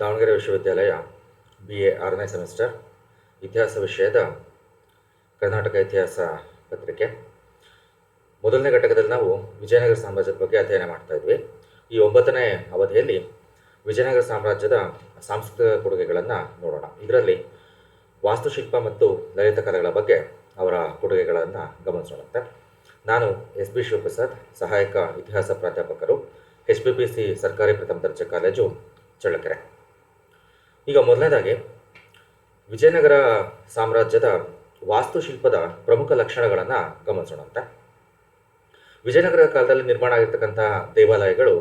ದಾವಣಗೆರೆ ವಿಶ್ವವಿದ್ಯಾಲಯ B A ಆರನೇ semester, ಇತಿಹಾಸ ವಿಷಯದ ಕರ್ನಾಟಕ ಇತಿಹಾಸ ಪತ್ರಿಕೆ. ಮೊದಲನೇ ಘಟಕದಲ್ಲಿ ನಾವು ವಿಜಯನಗರ ಸಾಮ್ರಾಜ್ಯದ ಬಗ್ಗೆ ಅಧ್ಯಯನ ಮಾಡ್ತಾ ಇದ್ವಿ. ಈ ಒಂಬತ್ತನೇ ಅವಧಿಯಲ್ಲಿ ವಿಜಯನಗರ ಸಾಮ್ರಾಜ್ಯದ ಸಾಂಸ್ಕೃತಿಕ ಕೊಡುಗೆಗಳನ್ನು ನೋಡೋಣ. ಇದರಲ್ಲಿ ವಾಸ್ತುಶಿಲ್ಪ ಮತ್ತು ಲಲಿತ ಕಲೆಗಳ ಬಗ್ಗೆ ಅವರ ಕೊಡುಗೆಗಳನ್ನು ಗಮನಿಸೋಣಂತೆ. ನಾನು ಎಸ್ ಬಿ ಶಿವಪ್ರಸಾದ್, ಸಹಾಯಕ ಇತಿಹಾಸ ಪ್ರಾಧ್ಯಾಪಕರು, ಎಚ್ ಪಿ ಪಿ ಸಿ ಸರ್ಕಾರಿ ಪ್ರಥಮ ದರ್ಜೆ ಕಾಲೇಜು ಚಳ್ಳಕೆರೆ. ಈಗ ಮೊದಲನೇದಾಗಿ, ವಿಜಯನಗರ ಸಾಮ್ರಾಜ್ಯದ ವಾಸ್ತುಶಿಲ್ಪದ ಪ್ರಮುಖ ಲಕ್ಷಣಗಳನ್ನು ಗಮನಿಸೋಣಂತೆ ವಿಜಯನಗರ ಕಾಲದಲ್ಲಿ ನಿರ್ಮಾಣ ಆಗಿರ್ತಕ್ಕಂತಹ ದೇವಾಲಯಗಳು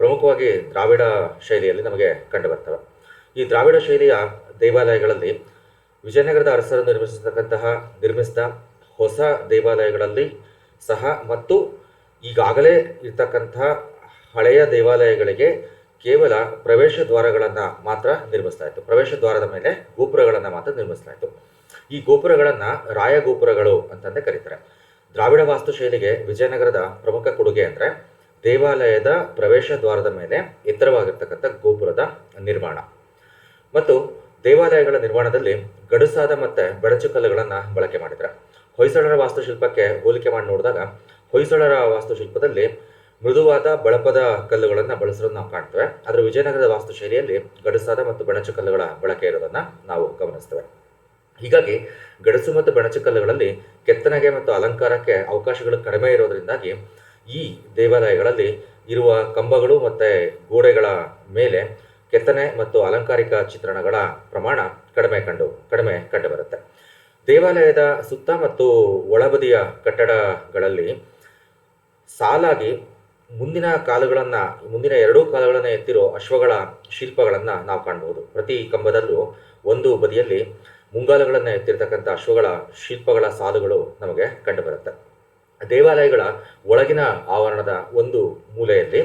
ಪ್ರಮುಖವಾಗಿ ದ್ರಾವಿಡ ಶೈಲಿಯಲ್ಲಿ ನಮಗೆ ಕಂಡುಬರ್ತವೆ. ಈ ದ್ರಾವಿಡ ಶೈಲಿಯ ದೇವಾಲಯಗಳಲ್ಲಿ ವಿಜಯನಗರದ ಅರಸರು ನಿರ್ಮಿಸಿರ್ತಕ್ಕಂತಹ ನಿರ್ಮಿಸಿದ ಹೊಸ ದೇವಾಲಯಗಳಲ್ಲಿ ಸಹ ಮತ್ತು ಈಗಾಗಲೇ ಇರ್ತಕ್ಕಂತಹ ಹಳೆಯ ದೇವಾಲಯಗಳಿಗೆ ಕೇವಲ ಪ್ರವೇಶ ದ್ವಾರಗಳನ್ನು ಮಾತ್ರ ನಿರ್ಮಿಸ್ತಾ ಇತ್ತು. ಪ್ರವೇಶ ದ್ವಾರದ ಮೇಲೆ ಗೋಪುರಗಳನ್ನು ಮಾತ್ರ ನಿರ್ಮಿಸ್ತಾ ಇತ್ತು. ಈ ಗೋಪುರಗಳನ್ನು ರಾಯ ಗೋಪುರಗಳು ಅಂತಂದೇ ಕರೀತಾರೆ. ದ್ರಾವಿಡ ವಾಸ್ತುಶೈಲಿಗೆ ವಿಜಯನಗರದ ಪ್ರಮುಖ ಕೊಡುಗೆ ಅಂದರೆ ದೇವಾಲಯದ ಪ್ರವೇಶ ದ್ವಾರದ ಮೇಲೆ ಎತ್ತರವಾಗಿರ್ತಕ್ಕಂಥ ಗೋಪುರದ ನಿರ್ಮಾಣ. ಮತ್ತು ದೇವಾಲಯಗಳ ನಿರ್ಮಾಣದಲ್ಲಿ ಗಡುಸಾದ ಮತ್ತು ಬೆಡಚು ಕಲ್ಲುಗಳನ್ನು ಬಳಕೆ ಮಾಡಿದ್ದಾರೆ ಹೊಯ್ಸಳರ ವಾಸ್ತುಶಿಲ್ಪಕ್ಕೆ ಹೋಲಿಕೆ ಮಾಡಿ ನೋಡಿದಾಗ ಹೊಯ್ಸಳರ ವಾಸ್ತುಶಿಲ್ಪದಲ್ಲಿ ಮೃದುವಾದ ಬಳಪದ ಕಲ್ಲುಗಳನ್ನು ಬಳಸೋದನ್ನು ನಾವು ಕಾಣ್ತೇವೆ. ಆದರೆ ವಿಜಯನಗರದ ವಾಸ್ತುಶೈಲಿಯಲ್ಲಿ ಗಡಸಾದ ಮತ್ತು ಬೆಣಚು ಕಲ್ಲುಗಳ ಬಳಕೆ ಇರೋದನ್ನು ನಾವು ಗಮನಿಸ್ತೇವೆ. ಹೀಗಾಗಿ ಗಡಸು ಮತ್ತು ಬೆಣಚು ಕಲ್ಲುಗಳಲ್ಲಿ ಕೆತ್ತನೆಗೆ ಮತ್ತು ಅಲಂಕಾರಕ್ಕೆ ಅವಕಾಶಗಳು ಕಡಿಮೆ ಇರೋದರಿಂದಾಗಿ ಈ ದೇವಾಲಯಗಳಲ್ಲಿ ಇರುವ ಕಂಬಗಳು ಮತ್ತು ಗೋಡೆಗಳ ಮೇಲೆ ಕೆತ್ತನೆ ಮತ್ತು ಅಲಂಕಾರಿಕ ಚಿತ್ರಣಗಳ ಪ್ರಮಾಣ ಕಡಿಮೆ ಕಂಡು, ಕಡಿಮೆ ಕಂಡುಬರುತ್ತೆ. ದೇವಾಲಯದ ಸುತ್ತ ಮತ್ತು ಒಳಬದಿಯ ಕಟ್ಟಡಗಳಲ್ಲಿ ಸಾಲಾಗಿ ಮುಂದಿನ ಕಾಲುಗಳನ್ನು, ಮುಂದಿನ ಎರಡೂ ಕಾಲುಗಳನ್ನು ಎತ್ತಿರೋ ಅಶ್ವಗಳ ಶಿಲ್ಪಗಳನ್ನು ನಾವು ಕಾಣಬಹುದು ಪ್ರತಿ ಕಂಬದಲ್ಲೂ ಒಂದು ಬದಿಯಲ್ಲಿ ಮುಂಗಾಲುಗಳನ್ನು ಎತ್ತಿರ್ತಕ್ಕಂಥ ಅಶ್ವಗಳ ಶಿಲ್ಪಗಳ ಸಾಲುಗಳು ನಮಗೆ ಕಂಡುಬರುತ್ತೆ. ದೇವಾಲಯಗಳ ಒಳಗಿನ ಆವರಣದ ಒಂದು ಮೂಲೆಯಲ್ಲಿ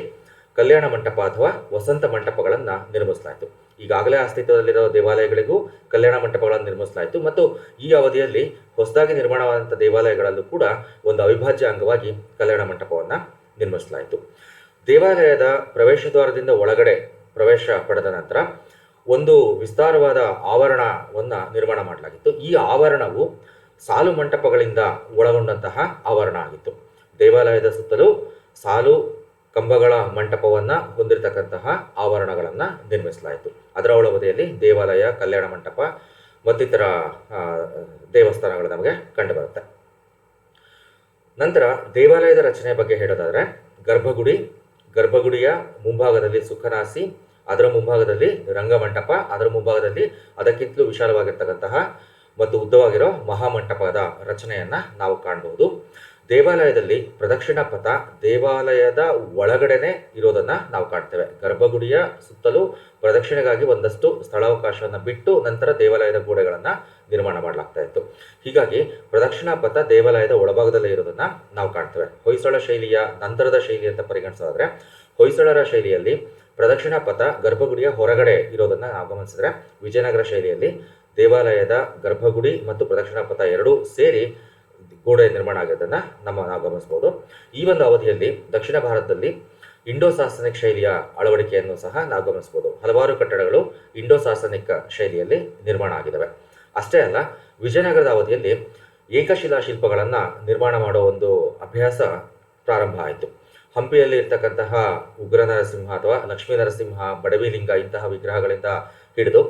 ಕಲ್ಯಾಣ ಮಂಟಪ ಅಥವಾ ವಸಂತ ಮಂಟಪಗಳನ್ನು ನಿರ್ಮಿಸಲಾಯಿತು. ಈಗಾಗಲೇ ಅಸ್ತಿತ್ವದಲ್ಲಿರೋ ದೇವಾಲಯಗಳಿಗೂ ಕಲ್ಯಾಣ ಮಂಟಪಗಳನ್ನು ನಿರ್ಮಿಸಲಾಯಿತು ಮತ್ತು ಈ ಅವಧಿಯಲ್ಲಿ ಹೊಸದಾಗಿ ನಿರ್ಮಾಣವಾದಂಥ ದೇವಾಲಯಗಳಲ್ಲೂ ಕೂಡ ಒಂದು ಅವಿಭಾಜ್ಯ ಅಂಗವಾಗಿ ಕಲ್ಯಾಣ ಮಂಟಪವನ್ನು ನಿರ್ಮಿಸಲಾಯಿತು. ದೇವಾಲಯದ ಪ್ರವೇಶ ದ್ವಾರದಿಂದ ಒಳಗಡೆ ಪ್ರವೇಶ ಪಡೆದ ನಂತರ ಒಂದು ವಿಸ್ತಾರವಾದ ಆವರಣವನ್ನು ನಿರ್ಮಾಣ ಮಾಡಲಾಗಿತ್ತು. ಈ ಆವರಣವು ಸಾಲು ಮಂಟಪಗಳಿಂದ ಒಳಗೊಂಡಂತಹ ಆವರಣ ಆಗಿತ್ತು. ದೇವಾಲಯದ ಸುತ್ತಲೂ ಸಾಲು ಕಂಬಗಳ ಮಂಟಪವನ್ನು ಹೊಂದಿರತಕ್ಕಂತಹ ಆವರಣಗಳನ್ನು ನಿರ್ಮಿಸಲಾಯಿತು. ಅದರ ಒಳಬದಿಯಲ್ಲಿ ದೇವಾಲಯ, ಕಲ್ಯಾಣ ಮಂಟಪ ಮತ್ತಿತರ ದೇವಸ್ಥಾನಗಳು ನಮಗೆ ಕಂಡುಬರುತ್ತೆ. ನಂತರ ದೇವಾಲಯದ ರಚನೆ ಬಗ್ಗೆ ಹೇಳೋದಾದರೆ, ಗರ್ಭಗುಡಿ, ಗರ್ಭಗುಡಿಯ ಮುಂಭಾಗದಲ್ಲಿ ಸುಖನಾಸಿ, ಅದರ ಮುಂಭಾಗದಲ್ಲಿ ರಂಗಮಂಟಪ, ಅದರ ಮುಂಭಾಗದಲ್ಲಿ ಅದಕ್ಕಿಂತಲೂ ವಿಶಾಲವಾಗಿರ್ತಕ್ಕಂತಹ ಮತ್ತು ಉದ್ದವಾಗಿರೋ ಮಹಾಮಂಟಪದ ರಚನೆಯನ್ನು ನಾವು ಕಾಣಬಹುದು ದೇವಾಲಯದಲ್ಲಿ ಪ್ರದಕ್ಷಿಣಾ ಪಥ, ದೇವಾಲಯದ ಒಳಗಡೆನೆ ಇರೋದನ್ನ ನಾವು ಕಾಣ್ತೇವೆ. ಗರ್ಭಗುಡಿಯ ಸುತ್ತಲೂ ಪ್ರದಕ್ಷಿಣೆಗಾಗಿ ಒಂದಷ್ಟು ಸ್ಥಳಾವಕಾಶವನ್ನು ಬಿಟ್ಟು ನಂತರ ದೇವಾಲಯದ ಗೋಡೆಗಳನ್ನು ನಿರ್ಮಾಣ ಮಾಡಲಾಗ್ತಾ ಇತ್ತು. ಹೀಗಾಗಿ ಪ್ರದಕ್ಷಿಣಾ ಪಥ ದೇವಾಲಯದ ಒಳಭಾಗದಲ್ಲೇ ಇರೋದನ್ನ ನಾವು ಕಾಣ್ತೇವೆ. ಹೊಯ್ಸಳ ಶೈಲಿಯ ನಂತರದ ಶೈಲಿ ಅಂತ ಪರಿಗಣಿಸೋದಾದ್ರೆ, ಹೊಯ್ಸಳರ ಶೈಲಿಯಲ್ಲಿ ಪ್ರದಕ್ಷಿಣಾ ಪಥ ಗರ್ಭಗುಡಿಯ ಹೊರಗಡೆ ಇರೋದನ್ನ ನಾವು ಗಮನಿಸಿದ್ರೆ, ವಿಜಯನಗರ ಶೈಲಿಯಲ್ಲಿ ದೇವಾಲಯದ ಗರ್ಭಗುಡಿ ಮತ್ತು ಪ್ರದಕ್ಷಿಣಾ ಪಥ ಎರಡೂ ಸೇರಿ ಗೋಡೆ ನಿರ್ಮಾಣ ಆಗಿರೋದನ್ನ ನಮ್ಮ ನಾವು ಗಮನಿಸಬಹುದು. ಈ ಒಂದು ಅವಧಿಯಲ್ಲಿ ದಕ್ಷಿಣ ಭಾರತದಲ್ಲಿ ಇಂಡೋ ಸಾಸನಿಕ್ ಶೈಲಿಯ ಅಳವಡಿಕೆಯನ್ನು ಸಹ ನಾವು ಗಮನಿಸಬಹುದು. ಹಲವಾರು ಕಟ್ಟಡಗಳು ಇಂಡೋ ಸಾಸನಿಕ ಶೈಲಿಯಲ್ಲಿ ನಿರ್ಮಾಣ ಆಗಿದ್ದಾವೆ. ಅಷ್ಟೇ ಅಲ್ಲ, ವಿಜಯನಗರದ ಅವಧಿಯಲ್ಲಿ ಏಕಶಿಲಾ ಶಿಲ್ಪಗಳನ್ನು ನಿರ್ಮಾಣ ಮಾಡೋ ಒಂದು ಅಭ್ಯಾಸ ಪ್ರಾರಂಭ ಆಯಿತು. ಹಂಪಿಯಲ್ಲಿ ಇರ್ತಕ್ಕಂತಹ ಉಗ್ರ ನರಸಿಂಹ ಅಥವಾ ಲಕ್ಷ್ಮೀ ನರಸಿಂಹ, ಬಡವಿಲಿಂಗ ಇಂತಹ ವಿಗ್ರಹಗಳಿಂದ ಹಿಡಿದು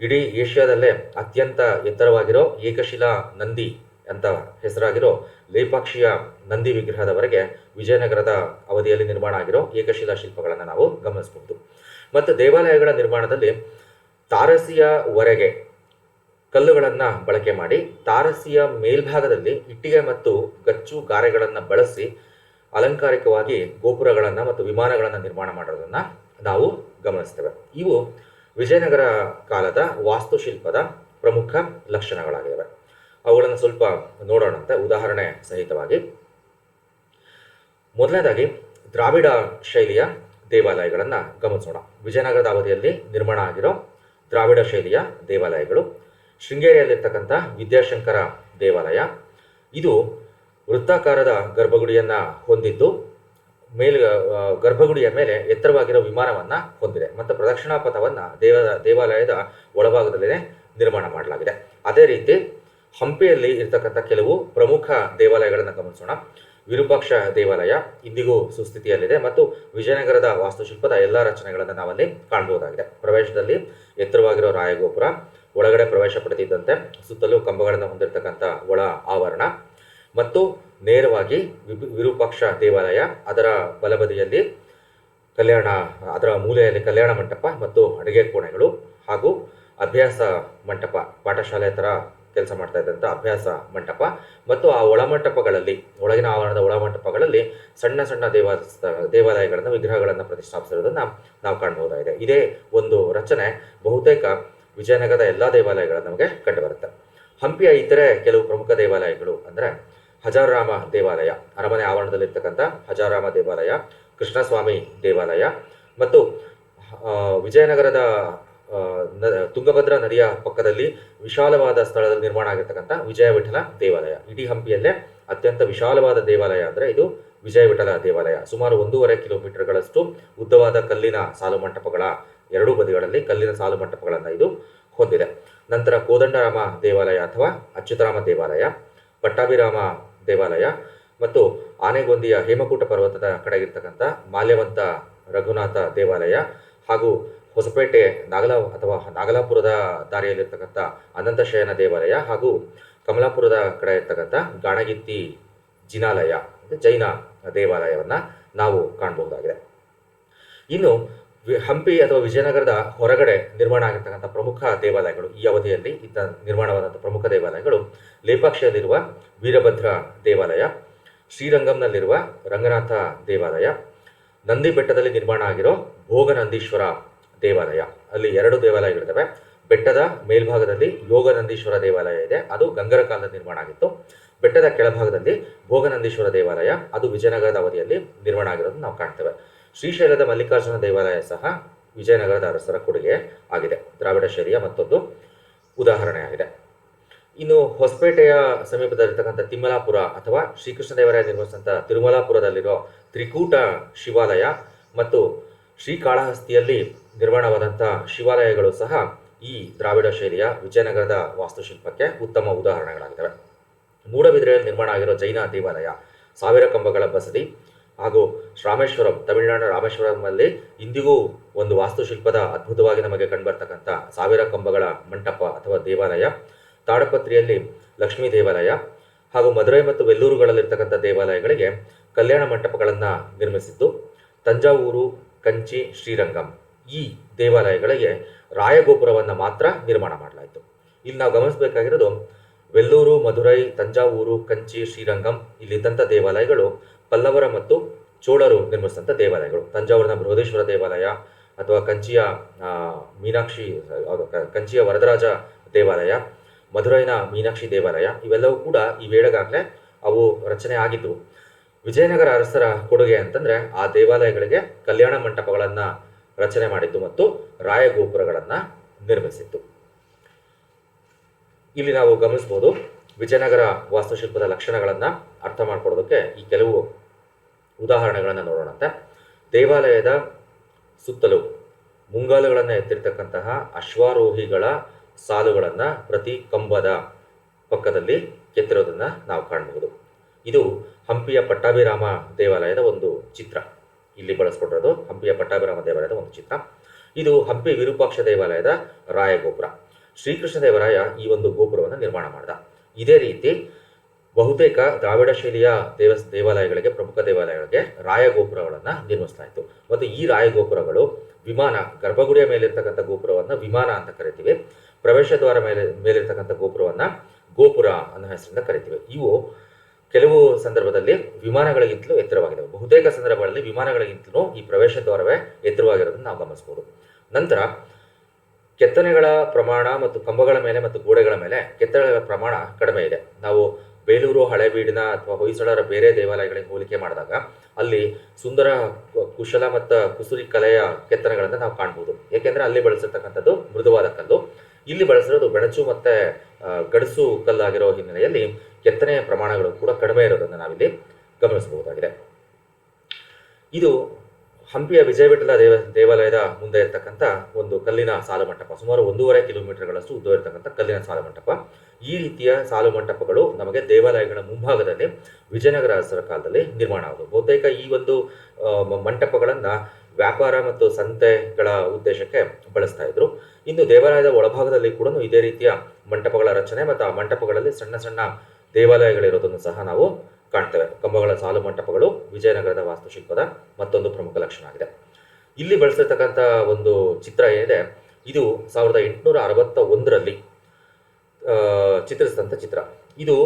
ಇಡೀ ಏಷ್ಯಾದಲ್ಲೇ ಅತ್ಯಂತ ಎತ್ತರವಾಗಿರೋ ಏಕಶಿಲಾ ನಂದಿ ಅಂತ ಹೆಸರಾಗಿರೋ ಲೇಪಾಕ್ಷಿಯ ನಂದಿ ವಿಗ್ರಹದವರೆಗೆ ವಿಜಯನಗರದ ಅವಧಿಯಲ್ಲಿ ನಿರ್ಮಾಣ ಆಗಿರೋ ಏಕಶಿಲಾ ಶಿಲ್ಪಗಳನ್ನು ನಾವು ಗಮನಿಸಬಹುದು. ಮತ್ತು ದೇವಾಲಯಗಳ ನಿರ್ಮಾಣದಲ್ಲಿ ತಾರಸಿಯವರೆಗೆ ಕಲ್ಲುಗಳನ್ನು ಬಳಕೆ ಮಾಡಿ ತಾರಸಿಯ ಮೇಲ್ಭಾಗದಲ್ಲಿ ಇಟ್ಟಿಗೆ ಮತ್ತು ಗಚ್ಚು ಗಾರೆಗಳನ್ನು ಬಳಸಿ ಅಲಂಕಾರಿಕವಾಗಿ ಗೋಪುರಗಳನ್ನು ಮತ್ತು ವಿಮಾನಗಳನ್ನು ನಿರ್ಮಾಣ ಮಾಡೋದನ್ನು ನಾವು ಗಮನಿಸ್ತೇವೆ. ಇವು ವಿಜಯನಗರ ಕಾಲದ ವಾಸ್ತುಶಿಲ್ಪದ ಪ್ರಮುಖ ಲಕ್ಷಣಗಳಾಗಿವೆ. ಅವುಗಳನ್ನು ಸ್ವಲ್ಪ ನೋಡೋಣಂತೆ, ಉದಾಹರಣೆ ಸಹಿತವಾಗಿ. ಮೊದಲನೇದಾಗಿ ದ್ರಾವಿಡ ಶೈಲಿಯ ದೇವಾಲಯಗಳನ್ನು ಗಮನಿಸೋಣ. ವಿಜಯನಗರದ ಅವಧಿಯಲ್ಲಿ ನಿರ್ಮಾಣ ಆಗಿರೋ ದ್ರಾವಿಡ ಶೈಲಿಯ ದೇವಾಲಯಗಳು ಶೃಂಗೇರಿಯಲ್ಲಿರ್ತಕ್ಕಂಥ ವಿದ್ಯಾಶಂಕರ ದೇವಾಲಯ. ಇದು ವೃತ್ತಾಕಾರದ ಗರ್ಭಗುಡಿಯನ್ನು ಹೊಂದಿದ್ದು, ಮೇಲ್ ಗರ್ಭಗುಡಿಯ ಮೇಲೆ ಎತ್ತರವಾಗಿರೋ ವಿಮಾನವನ್ನ ಹೊಂದಿದೆ. ಮತ್ತು ಪ್ರದಕ್ಷಿಣಾ ಪಥವನ್ನು ದೇವ, ದೇವಾಲಯದ ಒಳಭಾಗದಲ್ಲೇ ನಿರ್ಮಾಣ ಮಾಡಲಾಗಿದೆ. ಅದೇ ರೀತಿ ಹಂಪಿಯಲ್ಲಿ ಇರ್ತಕ್ಕಂಥ ಕೆಲವು ಪ್ರಮುಖ ದೇವಾಲಯಗಳನ್ನು ಗಮನಿಸೋಣ. ವಿರೂಪಾಕ್ಷ ದೇವಾಲಯ ಇಂದಿಗೂ ಸುಸ್ಥಿತಿಯಲ್ಲಿದೆ ಮತ್ತು ವಿಜಯನಗರದ ವಾಸ್ತುಶಿಲ್ಪದ ಎಲ್ಲ ರಚನೆಗಳನ್ನು ನಾವಲ್ಲಿ ಕಾಣಬಹುದಾಗಿದೆ ಪ್ರವೇಶದಲ್ಲಿ ಎತ್ತರವಾಗಿರೋ ರಾಯಗೋಪುರ ಒಳಗಡೆ ಪ್ರವೇಶ ಪಡೆದಿದ್ದಂತೆ ಸುತ್ತಲೂ ಕಂಬಗಳನ್ನು ಹೊಂದಿರತಕ್ಕಂಥ ಒಳ ಆವರಣ ಮತ್ತು ನೇರವಾಗಿ ವಿರೂಪಾಕ್ಷ ದೇವಾಲಯ ಅದರ ಬಲಬದಿಯಲ್ಲಿ ಕಲ್ಯಾಣ, ಅದರ ಮೂಲೆಯಲ್ಲಿ ಕಲ್ಯಾಣ ಮಂಟಪ ಮತ್ತು ಅಡುಗೆ ಕೋಣೆಗಳು ಹಾಗೂ ಅಭ್ಯಾಸ ಮಂಟಪ, ಪಾಠಶಾಲೆ ಥರ ಕೆಲಸ ಮಾಡ್ತಾ ಇದ್ದಂಥ ಅಭ್ಯಾಸ ಮಂಟಪ ಮತ್ತು ಆ ಒಳಮಂಟಪಗಳಲ್ಲಿ ಒಳಗಿನ ಆವರಣದ ಒಳಮಂಟಪಗಳಲ್ಲಿ ಸಣ್ಣ ಸಣ್ಣ ದೇವಸ್ಥ ದೇವಾಲಯಗಳನ್ನು, ವಿಗ್ರಹಗಳನ್ನು ಪ್ರತಿಷ್ಠಾಪಿಸಿರೋದನ್ನು ನಾವು ಕಾಣಬಹುದಾಗಿದೆ. ಇದೇ ಒಂದು ರಚನೆ ಬಹುತೇಕ ವಿಜಯನಗರದ ಎಲ್ಲ ದೇವಾಲಯಗಳು ನಮಗೆ ಕಂಡುಬರುತ್ತೆ ಹಂಪಿಯ ಇತರೆ ಕೆಲವು ಪ್ರಮುಖ ದೇವಾಲಯಗಳು ಅಂದರೆ ಹಜಾರಾಮ ದೇವಾಲಯ, ಅರಮನೆ ಆವರಣದಲ್ಲಿರ್ತಕ್ಕಂಥ ಹಜಾರಾಮ ದೇವಾಲಯ, ಕೃಷ್ಣಸ್ವಾಮಿ ದೇವಾಲಯ ಮತ್ತು ವಿಜಯನಗರದ ತುಂಗಭದ್ರಾ ನದಿಯ ಪಕ್ಕದಲ್ಲಿ ವಿಶಾಲವಾದ ಸ್ಥಳದಲ್ಲಿ ನಿರ್ಮಾಣ ಆಗಿರ್ತಕ್ಕಂಥ ವಿಜಯ ವಿಠಲ ದೇವಾಲಯ. ಇಡೀ ಹಂಪಿಯಲ್ಲೇ ಅತ್ಯಂತ ವಿಶಾಲವಾದ ದೇವಾಲಯ ಅಂದರೆ ಇದು ವಿಜಯ ವಿಠಲ ದೇವಾಲಯ. ಸುಮಾರು ಒಂದೂವರೆ ಕಿಲೋಮೀಟರ್ಗಳಷ್ಟು ಉದ್ದವಾದ ಕಲ್ಲಿನ ಸಾಲು ಮಂಟಪಗಳ ಎರಡೂ ಬದಿಗಳಲ್ಲಿ ಕಲ್ಲಿನ ಸಾಲು ಮಂಟಪಗಳನ್ನು ಇದು ಹೊಂದಿದೆ. ನಂತರ ಕೋದಂಡರಾಮ ದೇವಾಲಯ ಅಥವಾ ಅಚ್ಯುತರಾಮ ದೇವಾಲಯ, ಪಟ್ಟಾಭಿರಾಮ ದೇವಾಲಯ ಮತ್ತು ಆನೆಗೊಂದಿಯ ಹೇಮಕೂಟ ಪರ್ವತದ ಕಡೆಗಿರ್ತಕ್ಕಂಥ ಮಾಲ್ಯವಂತ ರಘುನಾಥ ದೇವಾಲಯ ಹಾಗೂ ಹೊಸಪೇಟೆ ನಾಗಲ ಅಥವಾ ನಾಗಲಾಪುರದ ದಾರಿಯಲ್ಲಿರ್ತಕ್ಕಂಥ ಅನಂತಶಯನ ದೇವಾಲಯ ಹಾಗೂ ಕಮಲಾಪುರದ ಕಡೆ ಇರ್ತಕ್ಕಂಥ ಗಾಣಗಿತ್ತಿ ಜಿನಾಲಯ, ಜೈನ ದೇವಾಲಯವನ್ನು ನಾವು ಕಾಣಬಹುದಾಗಿದೆ. ಇನ್ನು ಹಂಪಿ ಅಥವಾ ವಿಜಯನಗರದ ಹೊರಗಡೆ ನಿರ್ಮಾಣ ಆಗಿರ್ತಕ್ಕಂಥ ಪ್ರಮುಖ ದೇವಾಲಯಗಳು ಈ ಅವಧಿಯಲ್ಲಿ ಇದ್ದ ನಿರ್ಮಾಣವಾದಂಥ ಪ್ರಮುಖ ದೇವಾಲಯಗಳು ಲೇಪಾಕ್ಷಿಯಲ್ಲಿರುವ ವೀರಭದ್ರ ದೇವಾಲಯ, ಶ್ರೀರಂಗಂನಲ್ಲಿರುವ ರಂಗನಾಥ ದೇವಾಲಯ ನಂದಿ ಬೆಟ್ಟದಲ್ಲಿ ನಿರ್ಮಾಣ ಆಗಿರೋ ಭೋಗನಂದೀಶ್ವರ ದೇವಾಲಯ. ಅಲ್ಲಿ ಎರಡು ದೇವಾಲಯಗಳಿದ್ದಾವೆ. ಬೆಟ್ಟದ ಮೇಲ್ಭಾಗದಲ್ಲಿ ಯೋಗನಂದೀಶ್ವರ ದೇವಾಲಯ ಇದೆ. ಅದು ಗಂಗರ ಕಾಲದ ನಿರ್ಮಾಣ ಆಗಿತ್ತು. ಬೆಟ್ಟದ ಕೆಳಭಾಗದಲ್ಲಿ ಭೋಗನಂದೀಶ್ವರ ದೇವಾಲಯ. ಅದು ವಿಜಯನಗರದ ಅವಧಿಯಲ್ಲಿ ನಿರ್ಮಾಣ ಆಗಿರೋದನ್ನು ನಾವು ಕಾಣ್ತೇವೆ. ಶ್ರೀಶೈಲದ ಮಲ್ಲಿಕಾರ್ಜುನ ದೇವಾಲಯ ಸಹ ವಿಜಯನಗರದ ಅರಸರ ಕೊಡುಗೆ ಆಗಿದೆ. ದ್ರಾವಿಡ ಶೈಲಿಯ ಮತ್ತೊಂದು ಉದಾಹರಣೆಯಾಗಿದೆ. ಇನ್ನು ಹೊಸಪೇಟೆಯ ಸಮೀಪದಲ್ಲಿರ್ತಕ್ಕಂಥ ತಿಮ್ಮಲಾಪುರ ಅಥವಾ ಶ್ರೀಕೃಷ್ಣ ದೇವರಾಯ ನಿರ್ಮಿಸಿದಂಥ ತಿರುಮಲಾಪುರದಲ್ಲಿರೋ ತ್ರಿಕೂಟ ಶಿವಾಲಯ ಮತ್ತು ಶ್ರೀಕಾಳಹಸ್ತಿಯಲ್ಲಿ ನಿರ್ಮಾಣವಾದಂಥ ಶಿವಾಲಯಗಳು ಸಹ ಈ ದ್ರಾವಿಡ ಶೈಲಿಯ ವಿಜಯನಗರದ ವಾಸ್ತುಶಿಲ್ಪಕ್ಕೆ ಉತ್ತಮ ಉದಾಹರಣೆಗಳಾಗಿದ್ದಾವೆ. ಮೂಡಬಿದ್ರೆಯಲ್ಲಿ ನಿರ್ಮಾಣ ಆಗಿರೋ ಜೈನ ದೇವಾಲಯ ಸಾವಿರ ಕಂಬಗಳ ಬಸದಿ ಹಾಗೂ ರಾಮೇಶ್ವರಂ, ತಮಿಳುನಾಡಿನ ರಾಮೇಶ್ವರಂನಲ್ಲಿ ಇಂದಿಗೂ ಒಂದು ವಾಸ್ತುಶಿಲ್ಪದ ಅದ್ಭುತವಾಗಿ ನಮಗೆ ಕಂಡುಬರ್ತಕ್ಕಂಥ ಸಾವಿರ ಕಂಬಗಳ ಮಂಟಪ ಅಥವಾ ದೇವಾಲಯ, ತಾಡಪತ್ರಿಯಲ್ಲಿ ಲಕ್ಷ್ಮೀ ದೇವಾಲಯ ಹಾಗೂ ಮಧುರೈ ಮತ್ತು ವೆಲ್ಲೂರುಗಳಲ್ಲಿರ್ತಕ್ಕಂಥ ದೇವಾಲಯಗಳಿಗೆ ಕಲ್ಯಾಣ ಮಂಟಪಗಳನ್ನು ನಿರ್ಮಿಸಿದ್ದು, ತಂಜಾವೂರು, ಕಂಚಿ, ಶ್ರೀರಂಗಂ ಈ ದೇವಾಲಯಗಳಿಗೆ ರಾಯಗೋಪುರವನ್ನು ಮಾತ್ರ ನಿರ್ಮಾಣ ಮಾಡಲಾಯಿತು. ಇಲ್ಲಿ ನಾವು ಗಮನಿಸಬೇಕಾಗಿರೋದು ವೆಲ್ಲೂರು ಮಧುರೈ ತಂಜಾವೂರು, ಕಂಚಿ, ಶ್ರೀರಂಗಂ, ಇಲ್ಲಿದ್ದಂಥ ದೇವಾಲಯಗಳು ಪಲ್ಲವರ ಮತ್ತು ಚೋಳರು ನಿರ್ಮಿಸಿದಂಥ ದೇವಾಲಯಗಳು. ತಂಜಾವೂರಿನ ಬೃಹದೇಶ್ವರ ದೇವಾಲಯ ಅಥವಾ ಕಂಚಿಯ ಮೀನಾಕ್ಷಿ ಕಂಚಿಯ ವರದರಾಜ ದೇವಾಲಯ, ಮಧುರೈನ ಮೀನಾಕ್ಷಿ ದೇವಾಲಯ, ಇವೆಲ್ಲವೂ ಕೂಡ ಈ ವೇಳೆಗಾಗಲೇ ಅವು ರಚನೆ ಆಗಿದ್ದವು ವಿಜಯನಗರ ಅರಸರ ಕೊಡುಗೆ ಅಂತಂದ್ರೆ ಆ ದೇವಾಲಯಗಳಿಗೆ ಕಲ್ಯಾಣ ಮಂಟಪಗಳನ್ನು ರಚನೆ ಮಾಡಿತ್ತು ಮತ್ತು ರಾಯಗೋಪುರಗಳನ್ನು ನಿರ್ಮಿಸಿತ್ತು. ಇಲ್ಲಿ ನಾವು ಗಮನಿಸಬಹುದು ವಿಜಯನಗರ ವಾಸ್ತುಶಿಲ್ಪದ ಲಕ್ಷಣಗಳನ್ನು ಅರ್ಥ ಮಾಡ್ಕೊಳ್ಳೋದಕ್ಕೆ ಈ ಕೆಲವು ಉದಾಹರಣೆಗಳನ್ನು ನೋಡೋಣಂತೆ ದೇವಾಲಯದ ಸುತ್ತಲೂ ಮುಂಗಾಲುಗಳನ್ನು ಎತ್ತಿರ್ತಕ್ಕಂತಹ ಅಶ್ವಾರೋಹಿಗಳ ಸಾಲುಗಳನ್ನು ಪ್ರತಿ ಕಂಬದ ಪಕ್ಕದಲ್ಲಿ ಕೆತ್ತಿರೋದನ್ನು ನಾವು ಕಾಣಬಹುದು. ಇದು ಹಂಪಿಯ ಪಟ್ಟಾಭಿರಾಮ ದೇವಾಲಯದ ಒಂದು ಚಿತ್ರ. ಇಲ್ಲಿ ಬಳಸ್ಕೊಂಡಿರೋದು ಹಂಪಿಯ ಪಟ್ಟಾಭಿರಾಮ ದೇವಾಲಯದ ಒಂದು ಚಿತ್ರ. ಇದು ಹಂಪಿ ವಿರೂಪಾಕ್ಷ ದೇವಾಲಯದ ರಾಯಗೋಪುರ. ಶ್ರೀಕೃಷ್ಣ ದೇವರಾಯ ಈ ಒಂದು ಗೋಪುರವನ್ನು ನಿರ್ಮಾಣ ಮಾಡಿದ. ಇದೇ ರೀತಿ ಬಹುತೇಕ ದ್ರಾವಿಡ ಶೈಲಿಯ ದೇವಸ್, ದೇವಾಲಯಗಳಿಗೆ, ಪ್ರಮುಖ ದೇವಾಲಯಗಳಿಗೆ ರಾಯಗೋಪುರಗಳನ್ನು ಇತ್ತು. ಮತ್ತು ಈ ರಾಯಗೋಪುರಗಳು ವಿಮಾನ, ಗರ್ಭಗುಡಿಯ ಮೇಲಿರ್ತಕ್ಕಂಥ ಗೋಪುರವನ್ನು ವಿಮಾನ ಅಂತ ಕರಿತೀವಿ. ಪ್ರವೇಶ ದ್ವಾರ ಮೇಲೆ, ಮೇಲಿರ್ತಕ್ಕಂಥ ಗೋಪುರವನ್ನು ಗೋಪುರ ಅನ್ನೋ ಹೆಸರಿಂದ ಕರಿತೀವಿ. ಇವು ಕೆಲವು ಸಂದರ್ಭದಲ್ಲಿ ವಿಮಾನಗಳಿಗಿಂತಲೂ ಎತ್ತರವಾಗಿದೆ ಬಹುತೇಕ ಸಂದರ್ಭಗಳಲ್ಲಿ ವಿಮಾನಗಳಿಗಿಂತಲೂ ಈ ಪ್ರವೇಶ ದ್ವಾರವೇ ಎತ್ತರವಾಗಿರೋದನ್ನು ನಾವು ಗಮನಿಸಬಹುದು ನಂತರ ಕೆತ್ತನೆಗಳ ಪ್ರಮಾಣ ಮತ್ತು ಕಂಬಗಳ ಮೇಲೆ ಮತ್ತು ಗೋಡೆಗಳ ಮೇಲೆ ಕೆತ್ತನೆಗಳ ಪ್ರಮಾಣ ಕಡಿಮೆ ಇದೆ. ನಾವು ಬೇಲೂರು ಹಳೆಬೀಡಿನ ಅಥವಾ ಹೊಯ್ಸಳರ ಬೇರೆ ದೇವಾಲಯಗಳಿಗೆ ಹೋಲಿಕೆ ಮಾಡಿದಾಗ ಅಲ್ಲಿ ಸುಂದರ ಕುಶಲ ಮತ್ತು ಕುಸುರಿ ಕಲೆಯ ಕೆತ್ತನೆಗಳನ್ನು ನಾವು ಕಾಣ್ಬೋದು. ಏಕೆಂದರೆ ಅಲ್ಲಿ ಬಳಸಿರ್ತಕ್ಕಂಥದ್ದು ಮೃದುವಾದ ಕಲ್ಲು. ಇಲ್ಲಿ ಬಳಸಿರೋದು ಬೆಣಚು ಮತ್ತು ಗಡಸು ಕಲ್ಲಾಗಿರೋ ಹಿನ್ನೆಲೆಯಲ್ಲಿ ಕೆತ್ತನೆಯ ಪ್ರಮಾಣಗಳು ಕೂಡ ಕಡಿಮೆ ಇರೋದನ್ನು ನಾವಿಲ್ಲಿ ಗಮನಿಸಬಹುದಾಗಿದೆ. ಇದು ಹಂಪಿಯ ವಿಜಯವಿಠಲ ದೇವ, ದೇವಾಲಯದ ಮುಂದೆ ಇರತಕ್ಕಂಥ ಒಂದು ಕಲ್ಲಿನ ಸಾಲು ಮಂಟಪ ಸುಮಾರು ಒಂದೂವರೆ ಕಿಲೋಮೀಟರ್ಗಳಷ್ಟು ಉದ್ದ ಇರತಕ್ಕಂಥ ಕಲ್ಲಿನ ಸಾಲು ಮಂಟಪ ಈ ರೀತಿಯ ಸಾಲು ಮಂಟಪಗಳು ನಮಗೆ ದೇವಾಲಯಗಳ ಮುಂಭಾಗದಲ್ಲಿ ವಿಜಯನಗರ ಅರಸರ ಕಾಲದಲ್ಲಿ ನಿರ್ಮಾಣ ಆದವು ಬಹುತೇಕ ಈ ಒಂದು ಮಂಟಪಗಳನ್ನು ವ್ಯಾಪಾರ ಮತ್ತು ಸಂತೆಗಳ ಉದ್ದೇಶಕ್ಕೆ ಬಳಸ್ತಾ ಇದ್ರು. ಇನ್ನು ದೇವಾಲಯದ ಒಳಭಾಗದಲ್ಲಿ ಕೂಡ ಇದೇ ರೀತಿಯ ಮಂಟಪಗಳ ರಚನೆ, ಮತ್ತು ಆ ಮಂಟಪಗಳಲ್ಲಿ ಸಣ್ಣ ಸಣ್ಣ ದೇವಾಲಯಗಳಿರೋದನ್ನು ಸಹ ನಾವು ಕಾಣ್ತೇವೆ. ಕಂಬಗಳ ಸಾಲು ಮಂಟಪಗಳು ವಿಜಯನಗರದ ವಾಸ್ತುಶಿಲ್ಪದ ಮತ್ತೊಂದು ಪ್ರಮುಖ ಲಕ್ಷಣ ಆಗಿದೆ. ಇಲ್ಲಿ ಬಳಸಿರ್ತಕ್ಕಂಥ ಒಂದು ಚಿತ್ರ ಏನಿದೆ, ಇದು ಸಾವಿರದ ಎಂಟುನೂರ ಅರವತ್ತ ಒಂದರಲ್ಲಿ ಚಿತ್ರಿಸಿದಂಥ ಚಿತ್ರ. ಇದು